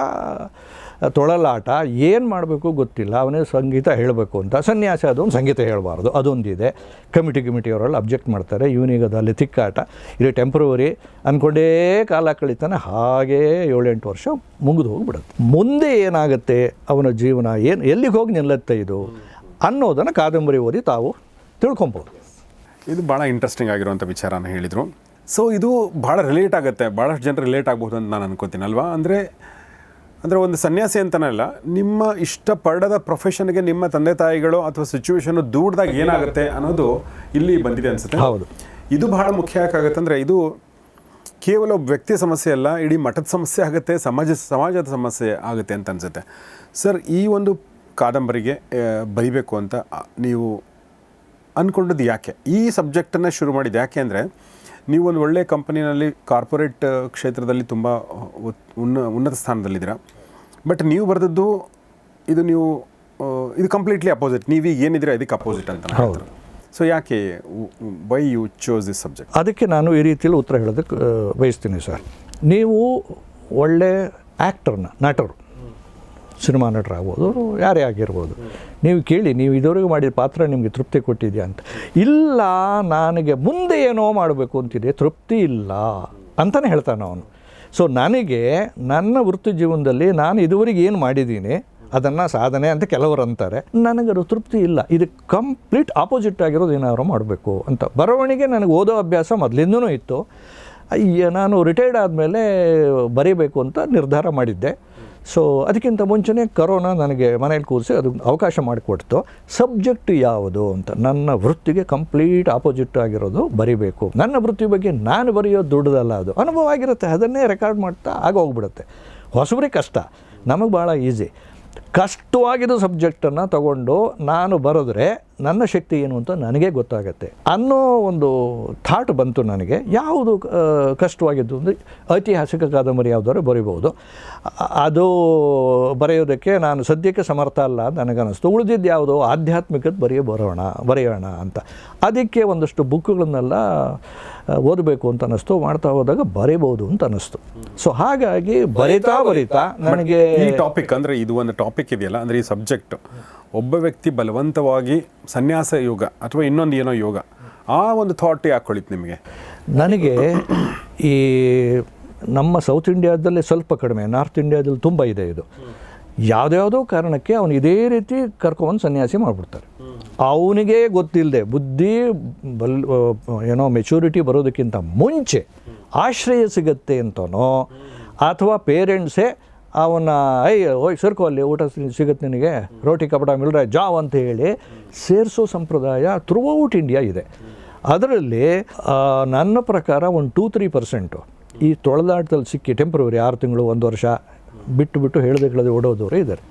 ತೊಳಲಾಟ ಏನು ಮಾಡಬೇಕು ಗೊತ್ತಿಲ್ಲ, ಅವನೇ ಸಂಗೀತ ಹೇಳಬೇಕು ಅಂತ. ಸನ್ಯಾಸ ಅದೊಂದು ಸಂಗೀತ ಹೇಳಬಾರ್ದು, ಅದೊಂದಿದೆ. ಕಮಿಟಿ ಕಮಿಟಿಯವರೆಲ್ಲ ಅಬ್ಜೆಕ್ಟ್ ಮಾಡ್ತಾರೆ, ಇವನಿಗೆ ಅದು ಅಲ್ಲಿ ತಿಕ್ಕಾಟ. ಇದು ಟೆಂಪ್ರವರಿ ಅಂದ್ಕೊಂಡೇ ಕಾಲ ಕಳೀತಾನೆ, ಹಾಗೇ ಏಳೆಂಟು ವರ್ಷ ಮುಗಿದು ಹೋಗಿಬಿಡುತ್ತೆ. ಮುಂದೆ ಏನಾಗುತ್ತೆ, ಅವನ ಜೀವನ ಏನು, ಎಲ್ಲಿಗೆ ಹೋಗಿ ನಿಲ್ಲತ್ತೆ ಇದು ಅನ್ನೋದನ್ನು ಕಾದಂಬರಿ ಓದಿ ತಾವು ತಿಳ್ಕೊಬೋದು. ಇದು ಭಾಳ ಇಂಟ್ರೆಸ್ಟಿಂಗ್ ಆಗಿರುವಂಥ ವಿಚಾರನ ಹೇಳಿದರು. ಸೊ ಇದು ಭಾಳ ರಿಲೇಟ್ ಆಗುತ್ತೆ ಭಾಳಷ್ಟು ಜನರು ರಿಲೇಟ್ ಆಗ್ಬೋದು ಅಂತ ನಾನು ಅನ್ಕೋತೀನಿ ಅಲ್ವಾ ಅಂದರೆ ಅಂದರೆ ಒಂದು ಸನ್ಯಾಸಿ ಅಂತನಲ್ಲ ನಿಮ್ಮ ಇಷ್ಟಪಡದ ಪ್ರೊಫೆಷನ್ಗೆ ನಿಮ್ಮ ತಂದೆ ತಾಯಿಗಳು ಅಥವಾ ಸಿಚುವೇಶನ್ ದೂಡ್ದಾಗ ಏನಾಗುತ್ತೆ ಅನ್ನೋದು ಇಲ್ಲಿ ಬಂದಿದೆ ಅನಿಸುತ್ತೆ. ಹೌದು. ಇದು ಬಹಳ ಮುಖ್ಯ ಯಾಕಾಗುತ್ತೆ ಅಂದರೆ ಇದು ಕೇವಲ ಒಬ್ಬ ವ್ಯಕ್ತಿಯ ಸಮಸ್ಯೆ ಅಲ್ಲ ಇಡೀ ಮಠದ ಸಮಸ್ಯೆ ಆಗುತ್ತೆ ಸಮಾಜ ಸಮಾಜದ ಸಮಸ್ಯೆ ಆಗುತ್ತೆ ಅಂತ ಅನ್ಸುತ್ತೆ. ಸರ್ ಈ ಒಂದು ಕಾದಂಬರಿಗೆ ಬರೀಬೇಕು ಬರಿಬೇಕು ಅಂತ ನೀವು ಅಂದ್ಕೊಂಡದ್ದು ಯಾಕೆ? ಈ ಸಬ್ಜೆಕ್ಟನ್ನು ಶುರು ಮಾಡಿದ್ದು ಯಾಕೆ ಅಂದರೆ ನೀವು ಒಂದು ಒಳ್ಳೆಯ ಕಂಪನಿನಲ್ಲಿ ಕಾರ್ಪೊರೇಟ್ ಕ್ಷೇತ್ರದಲ್ಲಿ ತುಂಬ ಉನ್ನ ಉನ್ನತ ಸ್ಥಾನದಲ್ಲಿದ್ದೀರಾ? ಬಟ್ ನೀವು ಬರೆದದ್ದು ಇದು ನೀವು ಇದು ಕಂಪ್ಲೀಟ್ಲಿ ಅಪೋಸಿಟ್. ನೀವೀಗ ಏನಿದ್ದೀರಾ ಇದಕ್ಕೆ ಅಪೋಸಿಟ್ ಅಂತ ಹೌದು. ಸೊ ಯಾಕೆ why you chose this subject ಅದಕ್ಕೆ ನಾನು ಈ ರೀತಿಯಲ್ಲಿ ಉತ್ತರ ಹೇಳೋದಕ್ಕೆ ಬಯಸ್ತೀನಿ ಸರ್. ನೀವು ಒಳ್ಳೆ ಆ್ಯಕ್ಟರ್ನ ನಟರು ಸಿನಿಮಾ ನಟರಾಗ್ಬೋದು ಯಾರೇ ಆಗಿರ್ಬೋದು. ನೀವು ಕೇಳಿ, ನೀವು ಇದುವರೆಗೂ ಮಾಡಿದ ಪಾತ್ರ ನಿಮಗೆ ತೃಪ್ತಿ ಕೊಟ್ಟಿದೆಯಾ ಅಂತ. ಇಲ್ಲ, ನನಗೆ ಮುಂದೆ ಏನೋ ಮಾಡಬೇಕು ಅಂತಿದೆ. ತೃಪ್ತಿ ಇಲ್ಲ ಅಂತಲೇ ಹೇಳ್ತಾನೆ ಅವನು. ಸೊ ನನಗೆ ನನ್ನ ವೃತ್ತಿ ಜೀವನದಲ್ಲಿ ನಾನು ಇದುವರೆಗೆ ಏನು ಮಾಡಿದ್ದೀನಿ, ಅದನ್ನು ಸಾಧನೆ ಅಂತ ಕೆಲವರು ಅಂತಾರೆ. ನನಗದು ತೃಪ್ತಿ ಇಲ್ಲ. ಇದು ಕಂಪ್ಲೀಟ್ ಆಪೋಸಿಟ್ ಆಗಿರೋದು ಏನಾದ್ರು ಮಾಡಬೇಕು ಅಂತ. ಬರವಣಿಗೆ ನನಗೆ ಓದೋ ಅಭ್ಯಾಸ ಮೊದಲಿಂದನೂ ಇತ್ತು. ಅಯ್ಯ, ನಾನು ರಿಟೈರ್ಡ್ ಆದಮೇಲೆ ಬರೀಬೇಕು ಅಂತ ನಿರ್ಧಾರ ಮಾಡಿದ್ದೆ. ಸೊ ಅದಕ್ಕಿಂತ ಮುಂಚೆನೇ ಕರೋನಾ ನನಗೆ ಮನೇಲಿ ಕೂರಿಸಿ ಅದು ಅವಕಾಶ ಮಾಡಿಕೊಡ್ತು. ಸಬ್ಜೆಕ್ಟ್ ಯಾವುದು ಅಂತ ನನ್ನ ವೃತ್ತಿಗೆ ಕಂಪ್ಲೀಟ್ ಆಪೋಸಿಟ್ ಆಗಿರೋದು ಬರಿಬೇಕು. ನನ್ನ ವೃತ್ತಿ ಬಗ್ಗೆ ನಾನು ಬರೆಯೋದು ದೊಡ್ಡದಲ್ಲ ಅದು. ಅನುಭವ ಆಗಿರುತ್ತೆ, ಅದನ್ನೇ ರೆಕಾರ್ಡ್ ಮಾಡ್ತಾ ಆಗೋಗ್ಬಿಡುತ್ತೆ ಹೊಸಬ್ರಿಗೆ ಕಷ್ಟ, ನಮಗೆ ಭಾಳ ಈಸಿ ಕಷ್ಟವಾಗಿದ್ದು ಸಬ್ಜೆಕ್ಟನ್ನು ತಗೊಂಡು ನಾನು ಬರೆದ್ರೆ ನನ್ನ ಶಕ್ತಿ ಏನು ಅಂತ ನನಗೆ ಗೊತ್ತಾಗತ್ತೆ. ಅನ್ನೋ ಒಂದು ಥಾಟ್ ಬಂತು ನನಗೆ. ಯಾವುದು ಕಷ್ಟವಾಗಿದ್ದು ಅಂದರೆ ಐತಿಹಾಸಿಕ ಕಾದಂಬರಿ ಯಾವುದಾದ್ರು ಬರಿಬೋದು. ಅದು ಬರೆಯೋದಕ್ಕೆ ನಾನು ಸದ್ಯಕ್ಕೆ ಸಮರ್ಥ ಅಲ್ಲ ಅಂತ ನನಗನ್ನಿಸ್ತು. ಉಳಿದಿದ್ದು ಯಾವುದೋ? ಆಧ್ಯಾತ್ಮಿಕದ ಬರೆಯೋ ಬರೋಣ ಬರೆಯೋಣ ಅಂತ. ಅದಕ್ಕೆ ಒಂದಷ್ಟು ಬುಕ್ಗಳನ್ನೆಲ್ಲ ಓದಬೇಕು ಅಂತ ಅನ್ನಿಸ್ತು. ಮಾಡ್ತಾ ಹೋದಾಗ ಬರೀಬೋದು ಅಂತ ಅನ್ನಿಸ್ತು. ಸೊ ಹಾಗಾಗಿ ಬರಿತಾ ಬರಿತಾ ನನಗೆ ಈ ಟಾಪಿಕ್ ಅಂದರೆ ಇದು ಒಂದು ಟಾಪಿಕ್ ಇದೆಯಲ್ಲ ಅಂದರೆ ಈ ಸಬ್ಜೆಕ್ಟ್ ಒಬ್ಬ ವ್ಯಕ್ತಿ ಬಲವಂತವಾಗಿ ಸನ್ಯಾಸ ಯೋಗ ಅಥವಾ ಇನ್ನೊಂದು ಏನೋ ಯೋಗ, ಆ ಒಂದು ಥಾಟ್ ಹೊಳಿತು ನಿಮಗೆ? ನನಗೆ ಈ ನಮ್ಮ ಸೌತ್ ಇಂಡಿಯಾದಲ್ಲಿ ಸ್ವಲ್ಪ ಕಡಿಮೆ ನಾರ್ತ್ ಇಂಡಿಯಾದಲ್ಲಿ ತುಂಬ ಇದೆ ಇದು. ಯಾವುದ್ಯಾವುದೋ ಕಾರಣಕ್ಕೆ ಅವನು ಇದೇ ರೀತಿ ಕರ್ಕೊಂಡು ಸನ್ಯಾಸಿ ಮಾಡಿಬಿಡ್ತಾರೆ. ಅವನಿಗೆ ಗೊತ್ತಿಲ್ಲದೆ ಬುದ್ಧಿ ಬಲ್ ಏನೋ ಮೆಚೂರಿಟಿ ಬರೋದಕ್ಕಿಂತ ಮುಂಚೆ ಆಶ್ರಯ ಸಿಗತ್ತೆ ಅಂತನೋ, ಅಥವಾ ಪೇರೆಂಟ್ಸೇ ಅವನ ಐ ಹೋಯ್, ಸೇರ್ಕೋ ಅಲ್ಲಿ, ಊಟ ಸಿಗುತ್ತೆ ನಿನಗೆ. ರೋಟಿ ಕಪಡ ಮಿಲ್ರೆ ಜಾವ್ ಅಂತ ಹೇಳಿ ಸೇರಿಸೋ ಸಂಪ್ರದಾಯ ಥ್ರೂಔಟ್ ಇಂಡಿಯಾ ಇದೆ. ಅದರಲ್ಲಿ ನನ್ನ ಪ್ರಕಾರ ಒಂದು ಟೂ ತ್ರೀ ಪರ್ಸೆಂಟು ಈ ತೊಳೆದಾಟದಲ್ಲಿ ಸಿಕ್ಕಿ ಟೆಂಪ್ರವರಿ ಆರು ತಿಂಗಳು, ಒಂದು ವರ್ಷ ಬಿಟ್ಟು ಬಿಟ್ಟು ಹೇಳದೆ ಕೇಳದೆ ಓಡೋದವರು ಇದ್ದಾರೆ.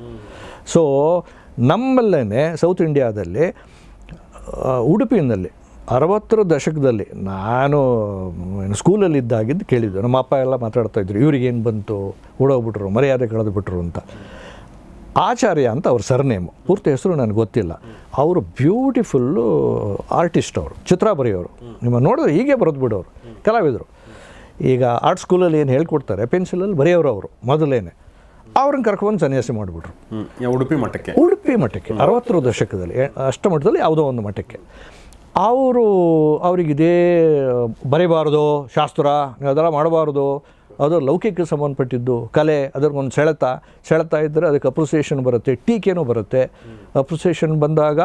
ಸೊ ನಮ್ಮಲ್ಲೇ ಸೌತ್ ಇಂಡಿಯಾದಲ್ಲಿ ಉಡುಪಿನಲ್ಲಿ ಅರವತ್ತರ ದಶಕದಲ್ಲಿ ನಾನು ಏನು ಸ್ಕೂಲಲ್ಲಿ ಇದ್ದಾಗಿದ್ದು ಕೇಳಿದ್ದು. ನಮ್ಮ ಅಪ್ಪ ಎಲ್ಲ ಮಾತಾಡ್ತಾ ಇದ್ರು ಇವ್ರಿಗೇನು ಬಂತು? ಓಡೋಗ್ಬಿಟ್ರು ಮರ್ಯಾದೆ ಕಳೆದುಬಿಟ್ರು ಅಂತ. ಆಚಾರ್ಯ ಅಂತ ಅವ್ರ ಸರ್ನೇಮು ಪೂರ್ತಿ ಹೆಸರು ನನಗೆ ಗೊತ್ತಿಲ್ಲ. ಅವರು ಬ್ಯೂಟಿಫುಲ್ಲು ಆರ್ಟಿಸ್ಟ್ ಅವರು ಚಿತ್ರ ಬರೆಯೋರು ನಿಮ್ಮ ನೋಡಿದ್ರೆ ಹೀಗೆ ಬರೆದು ಬಿಡೋರು ಕಲಾವಿದರು. ಈಗ ಆರ್ಟ್ ಸ್ಕೂಲಲ್ಲಿ ಏನು ಹೇಳ್ಕೊಡ್ತಾರೆ ಪೆನ್ಸಿಲಲ್ಲಿ ಬರೆಯೋರು ಅವರು ಮೊದಲೇನೆ. ಅವ್ರನ್ನ ಕರ್ಕೊಂಡು ಸನ್ಯಾಸಿ ಮಾಡಿಬಿಟ್ರು. ಉಡುಪಿ ಮಠಕ್ಕೆ? ಉಡುಪಿ ಮಠಕ್ಕೆ ಅರವತ್ತರ ದಶಕದಲ್ಲಿ ಅಷ್ಟಮಠದಲ್ಲಿ ಯಾವುದೋ ಒಂದು ಮಠಕ್ಕೆ. ಅವರು ಅವರಿಗಿದೇ ಬರೀಬಾರ್ದು, ಶಾಸ್ತ್ರ, ಅದೆಲ್ಲ ಮಾಡಬಾರ್ದು, ಅದು ಲೌಕಿಕ ಸಂಬಂಧಪಟ್ಟಿದ್ದು ಕಲೆ ಅದ್ರಿಗೊಂದು ಸೆಳೆತ ಸೆಳೆತ ಇದ್ದರೆ ಅದಕ್ಕೆ ಅಪ್ರಿಸಿಯೇಷನ್ ಬರುತ್ತೆ, ಟೀಕೆನೂ ಬರುತ್ತೆ. ಅಪ್ರಿಸಿಯೇಷನ್ ಬಂದಾಗ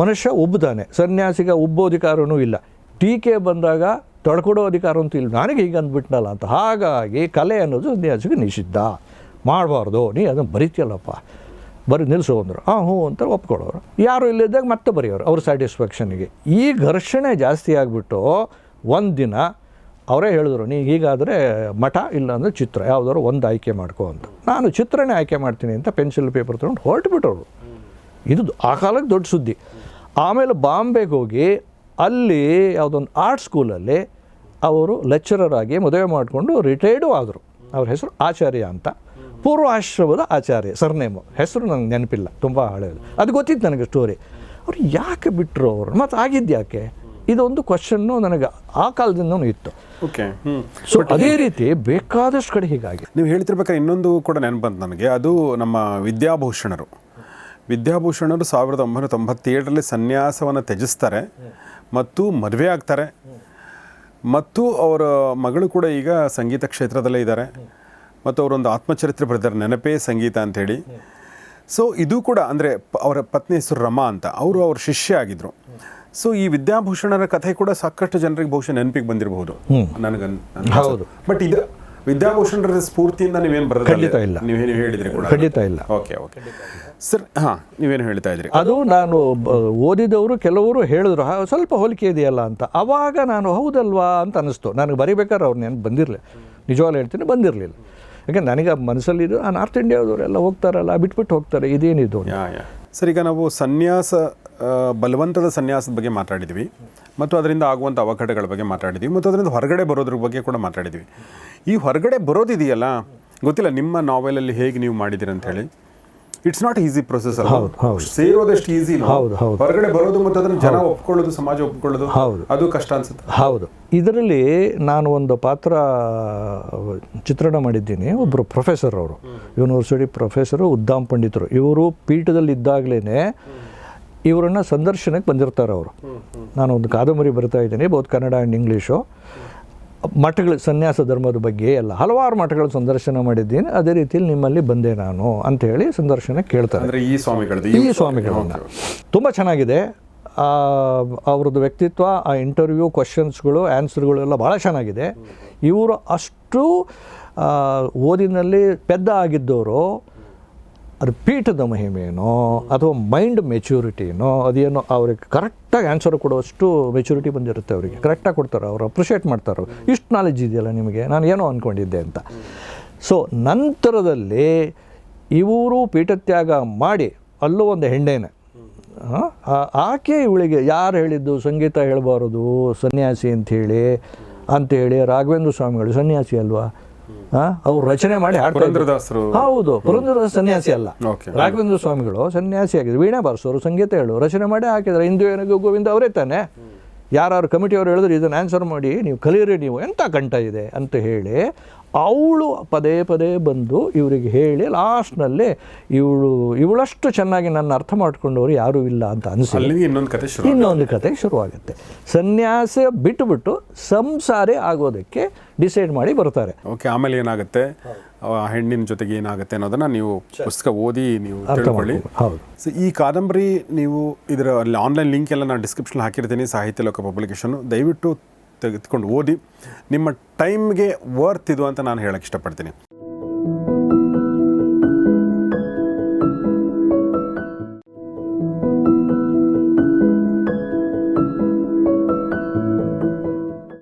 ಮನುಷ್ಯ ಉಬ್ಬುತ್ತಾನೆ ಸನ್ಯಾಸಿಗ ಉಬ್ಬೋ ಅಧಿಕಾರವೂ ಇಲ್ಲ. ಟೀಕೆ ಬಂದಾಗ ತೊಡ್ಕೊಡೋ ಅಧಿಕಾರ ಅಂತೂ ಇಲ್ಲ. ನನಗೆ ಹೀಗೆ ಅಂದ್ಬಿಟ್ನಲ್ಲ ಅಂತ. ಹಾಗಾಗಿ ಕಲೆ ಅನ್ನೋದು ಸನ್ಯಾಸಿಗೆ ನಿಷಿದ್ಧ. ಮಾಡಬಾರ್ದು, ನೀ ಅದನ್ನು ಬರಿತೀಯಲ್ಲಪ್ಪ. ಬರೀ ನಿಲ್ಲಿಸು ಅಂದರು. ಹಾಂ ಹ್ಞೂ ಅಂತ ಒಪ್ಕೊಳ್ಳೋರು. ಯಾರು ಇಲ್ಲಿದ್ದಾಗ ಮತ್ತೆ ಬರೆಯೋರು ಅವ್ರ ಸ್ಯಾಟಿಸ್ಫ್ಯಾಕ್ಷನಿಗೆ ಈ ಘರ್ಷಣೆ ಜಾಸ್ತಿ ಆಗಿಬಿಟ್ಟು ಒಂದು ದಿನ ಅವರೇ ಹೇಳಿದ್ರು, ನೀ ಹೀಗಾದರೆ ಮಠ ಇಲ್ಲಾಂದರೆ ಚಿತ್ರ, ಯಾವುದಾದ್ರು ಒಂದು ಆಯ್ಕೆ ಮಾಡ್ಕೋ ಅಂತ. ನಾನು ಚಿತ್ರನೇ ಆಯ್ಕೆ ಮಾಡ್ತೀನಿ ಅಂತ ಪೆನ್ಸಿಲ್ ಪೇಪರ್ ತೊಗೊಂಡು ಹೊರಟುಬಿಟ್ಟವರು. ಇದು ಆ ಕಾಲಕ್ಕೆ ದೊಡ್ಡ ಸುದ್ದಿ. ಆಮೇಲೆ ಬಾಂಬೆಗೆ ಹೋಗಿ ಅಲ್ಲಿ ಯಾವುದೊಂದು ಆರ್ಟ್ ಸ್ಕೂಲಲ್ಲಿ ಅವರು ಲೆಕ್ಚರರ್ ಆಗಿ ಮದುವೆ ಮಾಡಿಕೊಂಡು ರಿಟೈರ್ಡು ಆದರು. ಅವ್ರ ಹೆಸರು ಆಚಾರ್ಯ ಅಂತ. ಪೂರ್ವಾಶ್ರಮದ ಆಚಾರ್ಯ ಸರ್ನೇಮು. ಹೆಸರು ನನಗೆ ನೆನಪಿಲ್ಲ ತುಂಬ ಹಳೆಯದು. ಅದು ಗೊತ್ತಿತ್ತು ನನಗೆ ಸ್ಟೋರಿ ಅವ್ರು ಯಾಕೆ ಬಿಟ್ಟರು ಅವರು? ಮತ್ತು ಆಗಿದ್ದು ಯಾಕೆ? ಇದೊಂದು ಕ್ವಶನ್ನು ನನಗೆ ಆ ಕಾಲದಿಂದನೂ ಇತ್ತು. ಓಕೆ ಸೊ ಅದೇ ರೀತಿ ಬೇಕಾದಷ್ಟು ಕಡೆ ಹೀಗಾಗಿ ನೀವು ಹೇಳ್ತಿರ್ಬೇಕಾದ್ರೆ ಇನ್ನೊಂದು ಕೂಡ ನೆನಪು ಬಂತು ನನಗೆ. ಅದು ನಮ್ಮ ವಿದ್ಯಾಭೂಷಣರು. ವಿದ್ಯಾಭೂಷಣರು ಸಾವಿರದ ಒಂಬೈನೂರ ತೊಂಬತ್ತೇಳರಲ್ಲಿ ಸನ್ಯಾಸವನ್ನು ತ್ಯಜಿಸ್ತಾರೆ. ಮತ್ತು ಮದುವೆ ಆಗ್ತಾರೆ. ಮತ್ತು ಅವರ ಮಗಳು ಕೂಡ ಈಗ ಸಂಗೀತ ಕ್ಷೇತ್ರದಲ್ಲೇ ಇದ್ದಾರೆ. ಮತ್ತು ಅವರೊಂದು ಆತ್ಮಚರಿತ್ರೆ ಬರೆದಾರೆ ನೆನಪೇ ಸಂಗೀತ ಅಂಥೇಳಿ. ಸೊ ಇದು ಕೂಡ ಅಂದರೆ ಅವರ ಪತ್ನಿ ಹೆಸರು ರಮಾ ಅಂತ. ಅವರು ಅವ್ರ ಶಿಷ್ಯ ಆಗಿದ್ದರು ಸೊ ಈ ವಿದ್ಯಾಭೂಷಣರ ಕಥೆ ಕೂಡ ಸಾಕಷ್ಟು ಜನರಿಗೆ ಬಹುಶಃ ನೆನಪಿಗೆ ಬಂದಿರಬಹುದು. ನನಗನ್ ಹೌದು. ಬಟ್ ಇದು ವಿದ್ಯಾಭೂಷಣರ ಸ್ಫೂರ್ತಿಯಿಂದ ನೀವೇನು ಬರೋದು ಖಂಡಿತ ಇಲ್ಲ. ನೀವೇನು ಹೇಳಿದ್ರಿ ಕೂಡ? ಖಂಡಿತ ಇಲ್ಲ. ಓಕೆ ಓಕೆ ಸರ್ ಹಾಂ ನೀವೇನು ಹೇಳ್ತಾ ಇದ್ರಿ? ಅದು ನಾನು ಓದಿದವರು ಕೆಲವರು ಹೇಳಿದ್ರು ಸ್ವಲ್ಪ ಹೋಲಿಕೆ ಇದೆಯಲ್ಲ ಅಂತ. ಅವಾಗ ನಾನು ಹೌದಲ್ವಾ ಅಂತ ಅನ್ನಿಸ್ತು ನನಗೆ ಬರಿಬೇಕಾದ್ರೆ ಅವ್ರು ನೆನಪು ಬಂದಿರಲಿಲ್ಲ ನಿಜವಾಗ್ಲೂ ಹೇಳ್ತೀನಿ ಬಂದಿರಲಿಲ್ಲ. ಯಾಕಂದ್ರೆ ನನಗೆ ಮನಸ್ಸಲ್ಲಿ ಇದು ಆ ನಾರ್ತ್ ಇಂಡಿಯಾದವರೆಲ್ಲ ಹೋಗ್ತಾರಲ್ಲ, ಬಿಟ್ಬಿಟ್ಟು ಹೋಗ್ತಾರೆ ಇದೇನಿದು ಯಾ ಯಾ. ಸರ್, ಈಗ ನಾವು ಸನ್ಯಾಸ ಬಲವಂತದ ಸನ್ಯಾಸದ ಬಗ್ಗೆ ಮಾತಾಡಿದ್ವಿ ಮತ್ತು ಅದರಿಂದ ಆಗುವಂಥ ಅವಘಡಗಳ ಬಗ್ಗೆ ಮಾತಾಡಿದ್ವಿ ಮತ್ತು ಅದರಿಂದ ಹೊರಗಡೆ ಬರೋದ್ರ ಬಗ್ಗೆ ಕೂಡ ಮಾತಾಡಿದ್ವಿ. ಈ ಹೊರಗಡೆ ಬರೋದಿದೆಯಲ್ಲ, ಗೊತ್ತಿಲ್ಲ ನಿಮ್ಮ ನಾವೆಲಲ್ಲಿ ಹೇಗೆ ನೀವು ಮಾಡಿದ್ದೀರಿ ಅಂತ ಹೇಳಿ. ಇಟ್ಸ್ ನಾಟ್ ಈಸಿ ಪ್ರೊಸೆಸ್ ಅಲ್ಲ. ಸೇರೋದಷ್ಟು ಈಸಿ ಹೌದು, ಹೌದು. ಹೊರಗಡೆ ಬರೋದು ಮತ್ತು ಅದನ್ನು ಜನ ಒಪ್ಕೊಳ್ಳೋದು ಸಮಾಜ ಒಪ್ಕೊಳ್ಳೋದು ಹೌದು. ಅದು ಕಷ್ಟ ಅನ್ಸುತ್ತೆ. ಹೌದು. ಇದರಲ್ಲಿ ನಾನು ಒಂದು ಪಾತ್ರ ಚಿತ್ರಣ ಮಾಡಿದ್ದೀನಿ. ಒಬ್ಬರು ಪ್ರೊಫೆಸರ್ ಅವರು. ಯೂನಿವರ್ಸಿಟಿ ಪ್ರೊಫೆಸರು ಉದ್ದಾಮ್ ಪಂಡಿತರು. ಇವರು ಪೀಠದಲ್ಲಿ ಇದ್ದಾಗಲೇ ಇವರನ್ನು ಸಂದರ್ಶನಕ್ಕೆ ಬಂದಿರ್ತಾರೆ ಅವರು. ನಾನು ಒಂದು ಕಾದಂಬರಿ ಬರ್ತಾ ಇದ್ದೀನಿ ಬಹುತ್ ಕನ್ನಡ ಆ್ಯಂಡ್ ಇಂಗ್ಲೀಷು ಮಠಗಳು ಸನ್ಯಾಸ ಧರ್ಮದ ಬಗ್ಗೆ ಎಲ್ಲ ಹಲವಾರು ಮಠಗಳ ಸಂದರ್ಶನ ಮಾಡಿದ್ದೀನಿ. ಅದೇ ರೀತಿಯಲ್ಲಿ ನಿಮ್ಮಲ್ಲಿ ಬಂದೆ ನಾನು ಅಂತ ಹೇಳಿ ಸಂದರ್ಶನ ಕೇಳ್ತಾರೆ. ಅಂದ್ರೆ ಈ ಸ್ವಾಮಿಗಳದ್ದು ಈ ಸ್ವಾಮಿಗಳನ್ನ. ತುಂಬ ಚೆನ್ನಾಗಿದೆ. ಅವ್ರದ್ದು ವ್ಯಕ್ತಿತ್ವ ಆ ಇಂಟರ್ವ್ಯೂ ಕ್ವಶನ್ಸ್ಗಳು ಆನ್ಸರ್ಗಳು ಎಲ್ಲ ಭಾಳ ಚೆನ್ನಾಗಿದೆ. ಇವರು ಅಷ್ಟು ಓದಿನಲ್ಲಿ ಪೆದ್ದ ಆಗಿದ್ದವರು ಅದು ಪೀಠದ ಮಹಿಮೆನೋ ಅಥವಾ ಮೈಂಡ್ ಮೆಚ್ಯೂರಿಟಿನೋ ಅದೇನೋ ಅವ್ರಿಗೆ ಕರೆಕ್ಟಾಗಿ ಆನ್ಸರ್ ಕೊಡುವಷ್ಟು ಮೆಚ್ಯೂರಿಟಿ ಬಂದಿರುತ್ತೆ ಅವರಿಗೆ. ಕರೆಕ್ಟಾಗಿ ಕೊಡ್ತಾರೆ, ಅವ್ರು ಅಪ್ರಿಷಿಯೇಟ್ ಮಾಡ್ತಾರೆ ಇಷ್ಟು ನಾಲೆಜ್ ಇದೆಯಲ್ಲ ನಿಮಗೆ? ನಾನು ಏನೋ ಅಂದ್ಕೊಂಡಿದ್ದೆ ಅಂತ. ಸೊ ನಂತರದಲ್ಲಿ ಇವರು ಪೀಠತ್ಯಾಗ ಮಾಡಿ ಅಲ್ಲೂ ಒಂದು ಹೆಂಡೇನೆ ಆಕೆ ಇವಳಿಗೆ ಯಾರು ಹೇಳಿದ್ದು? ಸಂಗೀತ ಹೇಳಬಾರದು, ಸನ್ಯಾಸಿ ಅಂಥೇಳಿ ಅಂಥೇಳಿ ರಾಘವೇಂದ್ರ ಸ್ವಾಮಿಗಳು ಸನ್ಯಾಸಿ ಅಲ್ವಾ? ಅವ್ರು ರಚನೆ ಮಾಡಿ ಹಾಡ್ತಾರೆ ಹೌದು ಪುರಂದರದಾಸ ಸನ್ಯಾಸಿ ಅಲ್ಲ. ರಾಘವೇಂದ್ರ ಸ್ವಾಮಿಗಳು ಸನ್ಯಾಸಿ ಆಗಿದ್ರು. ವೀಣಾ ಬಾರಿಸೋರು ಸಂಗೀತ ಹೇಳು ರಚನೆ ಮಾಡಿ ಹಾಕಿದ್ರೆ. ಹಿಂದೂ ಏನಿಗೂ ಗೋವಿಂದ ಅವರೇ ತಾನೆ. ಯಾರು ಕಮಿಟಿಯವರು ಹೇಳಿದ್ರು ಇದನ್ನು ಆನ್ಸರ್ ಮಾಡಿ ನೀವು ಕಲಿಯಿರಿ ನೀವು. ಎಂಥ ಕಂಠ ಇದೆ ಅಂತ ಹೇಳಿ ಅವಳು ಪದೇ ಪದೇ ಬಂದು ಇವರಿಗೆ ಹೇಳಿ ಲಾಸ್ಟ್ನಲ್ಲಿ ಇವಳು ಇವಳಷ್ಟು ಚೆನ್ನಾಗಿ ನನ್ನ ಅರ್ಥ ಮಾಡ್ಕೊಂಡವರು ಯಾರೂ ಇಲ್ಲ ಅಂತ ಅನಿಸಿ ಇನ್ನೊಂದು ಕತೆ ಶುರು ಇನ್ನೊಂದು ಕತೆ ಶುರುವಾಗುತ್ತೆ. ಸನ್ಯಾಸ ಬಿಟ್ಟುಬಿಟ್ಟು ಸಂಸಾರಿ ಆಗೋದಕ್ಕೆ ಡಿಸೈಡ್ ಮಾಡಿ ಬರ್ತಾರೆ. ಓಕೆ ಆಮೇಲೆ ಏನಾಗುತ್ತೆ? ಆ ಹೆಣ್ಣಿನ ಜೊತೆಗೆ ಏನಾಗುತ್ತೆ ಅನ್ನೋದನ್ನ ನೀವು ಪುಸ್ತಕ ಓದಿ ನೀವು ತಿಳ್ಕೊಳ್ಳಿ. ಹೌದು. ಸೊ ಈ ಕಾದಂಬರಿ ನೀವು ಇದರ ಆನ್ಲೈನ್ ಲಿಂಕ್ ಎಲ್ಲ ನಾನು ಡಿಸ್ಕ್ರಿಪ್ಷನ್ ಹಾಕಿರ್ತೀನಿ ಸಾಹಿತ್ಯ ಲೋಕ ಪಬ್ಲಿಕೇಶನ್ ದಯವಿಟ್ಟು ತೆಗೆದುಕೊಂಡು ಓದಿ ನಿಮ್ಮ ಟೈಮ್ಗೆ ವರ್ತ್ ಇದು ಅಂತ ನಾನು ಹೇಳಕ್ಕೆ ಇಷ್ಟಪಡ್ತೀನಿ.